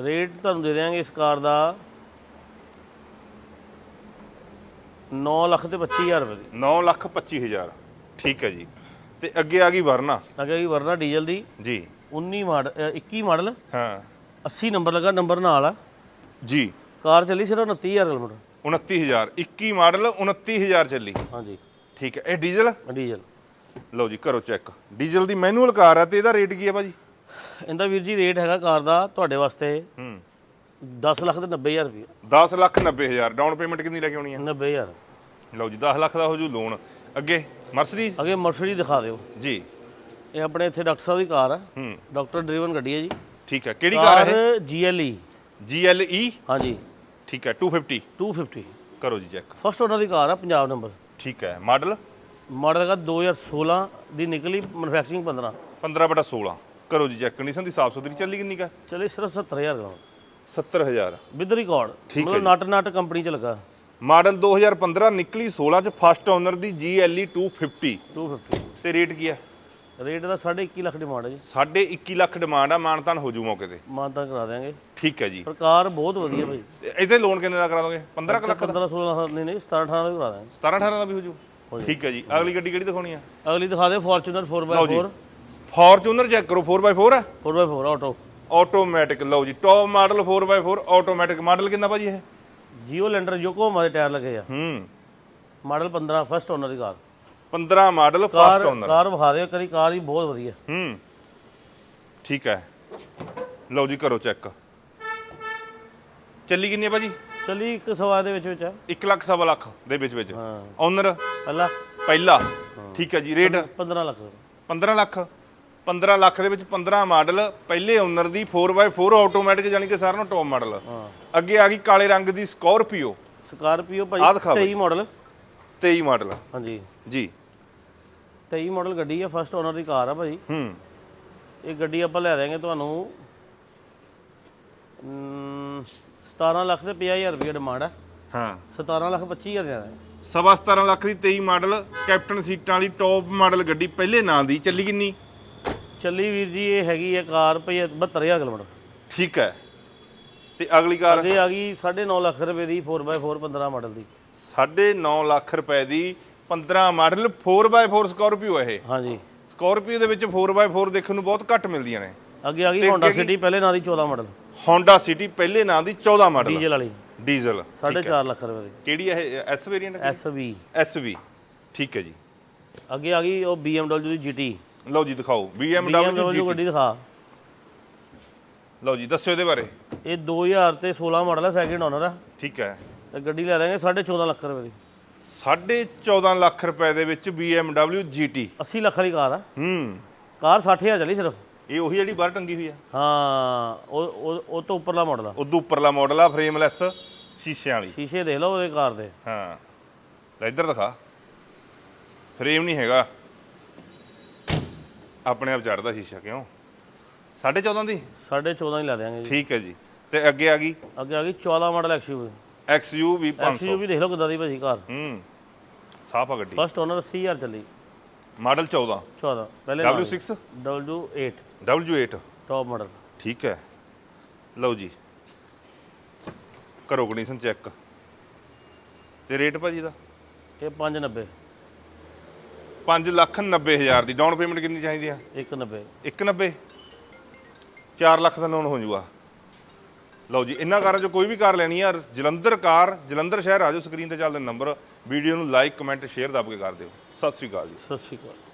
ਰੇਟ ਤੁਹਾਨੂੰ ਦੇ ਦਿਆਂਗੇ ਇਸ ਕਾਰ ਦਾ 9 ਲੱਖ ਤੇ 25000 ਰੁਪਏ ਦੀ। 9 ਲੱਖ 25000 ਠੀਕ ਹੈ ਜੀ। ਤੇ ਅੱਗੇ ਆ ਗਈ ਵਰਨਾ। ਅੱਗੇ ਕੀ ਵਰਨਾ ਡੀਜ਼ਲ ਦੀ। ਜੀ। 19 ਮਾਡਲ 21 ਮਾਡਲ। ਹਾਂ। 80 ਨੰਬਰ ਲੱਗਾ ਨੰਬਰ ਨਾਲ ਆ। ਜੀ। ਕਾਰ ਚੱਲੀ ਸਿਰਫ 29000 ਕਿਲੋਮੀਟਰ। 29000 21 ਮਾਡਲ 29000 ਚੱਲੀ। ਹਾਂਜੀ। ਠੀਕ ਹੈ ਇਹ ਡੀਜ਼ਲ? ਡੀਜ਼ਲ। ਲਓ ਜੀ ਕਰੋ ਚੈੱਕ। ਡੀਜ਼ਲ ਦੀ ਮੈਨੂਅਲ ਕਾਰ ਹੈ ਤੇ ਇਹਦਾ ਰੇਟ ਕੀ ਹੈ ਭਾਜੀ? ਇਹਦਾ ਵੀਰ ਜੀ ਰੇਟ ਹੈਗਾ ਕਾਰ ਦਾ ਤੁਹਾਡੇ ਵਾਸਤੇ ਹੂੰ। 10 ਲੱਖ ਤੇ 90000 ਰੁਪਏ 10 ਲੱਖ 90000 ਡਾਊਨ ਪੇਮੈਂਟ ਕਿੰਨੀ ਲੈ ਕੇ ਆਉਣੀ ਹੈ 90000 ਲਓ ਜੀ 10 ਲੱਖ ਦਾ ਹੋ ਜੂ ਲੋਨ। ਅੱਗੇ ਮਰਸਡੀਜ਼? ਅੱਗੇ ਮਰਸਡੀ ਦਿਖਾ ਦਿਓ। ਜੀ। ਇਹ ਆਪਣੇ ਇੱਥੇ ਡਾਕਟਰ ਸਾਹਿਬ ਦੀ ਕਾਰ ਆ। ਹੂੰ। ਡਾਕਟਰ ਡਰਾਈਵਨ ਗੱਡੀ ਹੈ ਜੀ। ਠੀਕ ਹੈ ਕਿਹੜੀ ਕਾਰ ਹੈ GLE GLE ਹਾਂਜੀ। ਠੀਕ ਹੈ 250 250 ਕਰੋ ਜੀ ਚੈੱਕ ਫਸਟ ਓਨਰ ਦੀ ਕਾਰ ਆ ਪੰਜਾਬ ਨੰਬਰ ਠੀਕ ਹੈ ਮਾਡਲ ਮਾਡਲ ਹੈਗਾ 2016 ਦੀ ਨਿਕਲੀ ਮੈਨੂਫੈਕਚਰਿੰਗ 15 15 ਬਟਾ 16 ਕਰੋ ਜੀ ਚੈੱਕ ਕੰਡੀਸ਼ਨ ਦੀ ਸਾਫ਼ ਸੁਥਰੀ ਚੱਲੀ ਕਿੰਨੀ ਕਾ ਚਲੇ ਸਿਰਫ 70000 ਦਾ 70000 ਵਿਦ ਰਿਕਾਰਡ ਮਤਲਬ ਨਟ ਨਟ ਕੰਪਨੀ ਚ ਲੱਗਾ। ਮਾਡਲ 2015 ਨਿਕਲੀ 16 ਚ ਫਸਟ ਓਨਰ ਦੀ GLE 250 250 ਤੇ ਰੇਟ ਕੀ ਹੈ? ਰੇਟ ਦਾ 21.5 ਲੱਖ ਡਿਮਾਂਡ ਹੈ ਜੀ। ਸਾਢੇ 21 ਲੱਖ ਡਿਮਾਂਡ ਆ ਮਾਨਤਾਨ ਹੋ ਜੂ ਮੌਕੇ ਤੇ। ਮਾਨਤਾ ਕਰਾ ਦਿਆਂਗੇ। ਠੀਕ ਹੈ ਜੀ। ਪਰ ਕਾਰ ਬਹੁਤ ਵਧੀਆ ਭਾਈ ਇਹਦੇ ਲੋਨ ਕਿੰਨੇ ਦਾ ਕਰਾ ਦੋਗੇ? 15 ਕੁ ਲੱਖ 15 16 ਲੱਖ ਨਹੀਂ ਨਹੀਂ 17 18 ਦਾ ਵੀ ਕਰਾ ਦਾਂਗੇ 17 18 ਦਾ ਵੀ ਹੋ ਜੂ। ਠੀਕ ਹੈ ਜੀ। ਅਗਲੀ ਗੱਡੀ ਕਿਹੜੀ ਦਿਖਾਉਣੀ ਆ? ਅਗਲੀ ਦਿਖਾ ਦੇ ਫੋਰਚੂਨਰ 4x4 ਫੋਰਚੂਨਰ ਚੈੱਕ ਕਰੋ 4x4 ਹੈ 4x4 ਆਟੋ ਆਟੋਮੈਟਿਕ ਲਓ ਜੀ। Top model 4x4 automatic model ਕਿੰਨਾ ਭਾਜੀ ਇਹ? ਜੀਓ ਲੈਂਡਰ ਯੋਕੋਮਾ ਦੇ ਟਾਇਰ ਲੱਗੇ ਆ। ਹੂੰ। ਮਾਡਲ 15 ਫਸਟ ਓਨਰ ਦੀ car. 15 model first owner. Car ਵਿਖਾ ਦਿਓ ਕਰੀ ਕਾਰ ਹੀ ਬਹੁਤ ਵਧੀਆ। ਹੂੰ। ਠੀਕ ਹੈ। ਲਓ ਜੀ ਕਰੋ ਚੈੱਕ। ਚੱਲੀ ਕਿੰਨੀ ਹੈ ਭਾਜੀ? ਚੱਲੀ ਇੱਕ ਸਵਾ ਦੇ ਵਿੱਚ ਵਿੱਚ ਆ। 1 ਲੱਖ ਸਵਾ ਲੱਖ ਦੇ ਵਿੱਚ ਵਿੱਚ। ਹਾਂ। ਓਨਰ? ਪਹਿਲਾ। ਪਹਿਲਾ। ਠੀਕ ਹੈ ਜੀ ਰੇਟ? 15 ਲੱਖ 15 ਲੱਖ? 15 ਲੱਖ ਦੇ ਵਿੱਚ 15 ਮਾਡਲ ਪਹਿਲੇ ਓਨਰ ਦੀ 4x4 ਆਟੋਮੈਟਿਕ ਜਾਨੀ ਕਿ ਸਾਰਿਆਂ ਨੂੰ ਟੌਪ ਮਾਡਲ ਹਾਂ। ਅੱਗੇ ਆ ਗਈ ਕਾਲੇ ਰੰਗ ਦੀ ਸਕੋਰਪੀਓ ਸਕਾਰਪੀਓ ਭਾਈ ਦਿਖਾ ਬਈ। 23 ਮਾਡਲ 23 ਮਾਡਲ ਹਾਂਜੀ। ਜੀ। 23 ਮਾਡਲ ਗੱਡੀ ਆ ਫਸਟ ਓਨਰ ਦੀ ਕਾਰ ਆ ਭਾਈ। ਹੂੰ। ਇਹ ਗੱਡੀ ਆਪਾਂ ਲੈ ਦੇਾਂਗੇ ਤੁਹਾਨੂੰ ਅਮ, 17 ਲੱਖ ਤੇ 50000 ਰੁਪਏ ਡਿਮਾਂਡ ਆ। ਹਾਂ। 17 ਲੱਖ 25000 ਦੇ ਦਾਂਗੇ ਸਵਾ 17 ਲੱਖ ਦੀ 23 ਮਾਡਲ ਕੈਪਟਨ ਸੀਟਾਂ ਵਾਲੀ ਟੌਪ ਮਾਡਲ ਗੱਡੀ ਪਹਿਲੇ ਨਾਂ ਦੀ ਚੱਲੀ ਕਿੰਨੀ? ਚੱਲੀ ਵੀਰ ਜੀ ਇਹ ਹੈਗੀ ਹੈ ਕਾਰ ਪਈ 72000 ਕਿਲੋਮੀਟਰ। ਠੀਕ ਹੈ। ਤੇ ਅਗਲੀ ਕਾਰ? ਅੱਗੇ ਆ ਗਈ 9.5 ਲੱਖ ਰੁਪਏ ਦੀ 4x4 15 ਮਾਡਲ ਦੀ। 9.5 ਲੱਖ ਰੁਪਏ ਦੀ 15 ਮਾਡਲ 4x4 ਸਕੋਰਪੀਓ ਇਹ। ਹਾਂਜੀ। ਸਕੋਰਪੀਓ ਦੇ ਵਿੱਚ 4x4 ਦੇਖਣ ਨੂੰ ਬਹੁਤ ਘੱਟ ਮਿਲਦੀਆਂ ਨੇ। ਅੱਗੇ ਆ ਗਈ ਅੱਗੇ ਸਿਟੀ ਪਹਿਲੇ ਨਾਂ ਦੀ 14 ਮਾਡਲ। Honda City ਪਹਿਲੇ ਨਾਂ ਦੀ 14 ਮਾਡਲ। ਡੀਜ਼ਲ ਵਾਲੀ। ਡੀਜ਼ਲ 4.5 ਲੱਖ ਰੁਪਏ ਦੀ। ਕਿਹੜੀ ਹੈ ਇਹ? ਐਸ ਵੇਰੀਐਂਟ SV SV ਠੀਕ ਹੈ ਜੀ। ਅੱਗੇ ਆ ਗਈ ਉਹ BMW ਦੀ GT ਲਓ ਜੀ ਦਿਖਾਓ। BMW GT ਗੱਡੀ ਦਿਖਾ। ਲਓ ਜੀ ਦੱਸਿਓ ਇਹਦੇ ਬਾਰੇ। ਇਹ 2000 ਤੇ 16 ਮਾਡਲ ਹੈ ਸੈਕਿੰਡ ਓਨਰ ਆ। ਠੀਕ ਹੈ। ਤੇ ਗੱਡੀ ਲੈ ਦਾਂਗੇ 14.5 ਲੱਖ ਰੁਪਏ ਦੀ। 14.5 ਲੱਖ ਰੁਪਏ ਦੇ ਵਿੱਚ BMW GT 80 ਲੱਖ ਵਾਲੀ ਕਾਰ ਆ। ਹੂੰ। ਕਾਰ 60000 ਚੱਲੀ ਸਿਰਫ। ਇਹ ਉਹੀ ਜਿਹੜੀ ਬਾਹਰ ਟੰਗੀ ਹੋਈ ਆ। ਹਾਂ ਉਹ ਉਹ ਤੋਂ ਉੱਪਰਲਾ ਮਾਡਲ ਆ। ਉਦੋਂ ਉੱਪਰਲਾ ਮਾਡਲ ਆ ਫਰੇਮਲੈਸ ਸ਼ੀਸ਼ਿਆਂ ਵਾਲੀ। ਸ਼ੀਸ਼ੇ ਦੇਖ ਲਓ ਉਹਦੇ ਕਾਰ ਦੇ। ਹਾਂ। ਲੈ ਇੱਧਰ ਦਿਖਾ। ਫਰੇਮ ਨਹੀਂ ਹੈਗਾ। ਆਪਣੇ ਆਪ ਚੜਦਾ ਸ਼ੀਸ਼ਾ ਕਿਉਂ? 14.5 ਦੀ? 14.5 ਹੀ ਲੈ ਦਿਆਂਗੇ ਜੀ। ਠੀਕ ਹੈ ਜੀ। ਤੇ ਅੱਗੇ ਆ ਗਈ। ਅੱਗੇ ਆ ਗਈ 14 ਮਾਡਲ ਐਕਸਯੂਵੀ XUV 500 ਐਕਸਯੂਵੀ ਦੇਖ ਲਓ ਕਿੱਦਾਂ ਦੀ ਭਾਜੀ ਕਾਰ। ਹੂੰ ਸਾਫ਼ ਆ ਗੱਡੀ। ਫਸਟ ਓਨਰ 80000 ਚੱਲੀ। ਮਾਡਲ 14 14 ਪਹਿਲੇ W6 W8 W8 top model ਠੀਕ ਹੈ। ਲਓ ਜੀ। ਕਰੋ ਕੰਡੀਸ਼ਨ ਚੈੱਕ ਤੇ ਰੇਟ ਭਾਜੀ ਦਾ? ਇਹ 590 5 ਲੱਖ 90 ਹਜ਼ਾਰ ਦੀ। ਡਾਊਨ ਪੇਮੈਂਟ ਕਿੰਨੀ ਚਾਹੀਦੀ ਆ? 190 190 4 ਲੱਖ ਦਾ ਲੋਨ ਹੋ ਜਾਊਗਾ ਲਓ ਜੀ, ਇਹਨਾਂ ਕਾਰਾਂ 'ਚੋਂ ਕੋਈ ਵੀ ਕਾਰ ਲੈਣੀ ਆ, ਜਲੰਧਰ ਕਾਰ, ਜਲੰਧਰ ਸ਼ਹਿਰ ਆ ਜਾਓ ਸਕਰੀਨ ਤੇ ਚੱਲਦੇ ਨੰਬਰ ਵੀਡੀਓ ਨੂੰ ਲਾਈਕ ਕਮੈਂਟ ਸ਼ੇਅਰ ਦੱਬ ਕੇ ਕਰ ਦਿਓ। ਸਤਿ ਸ੍ਰੀ ਅਕਾਲ ਜੀ। ਸਤਿ ਸ਼੍ਰੀ ਅਕਾਲ।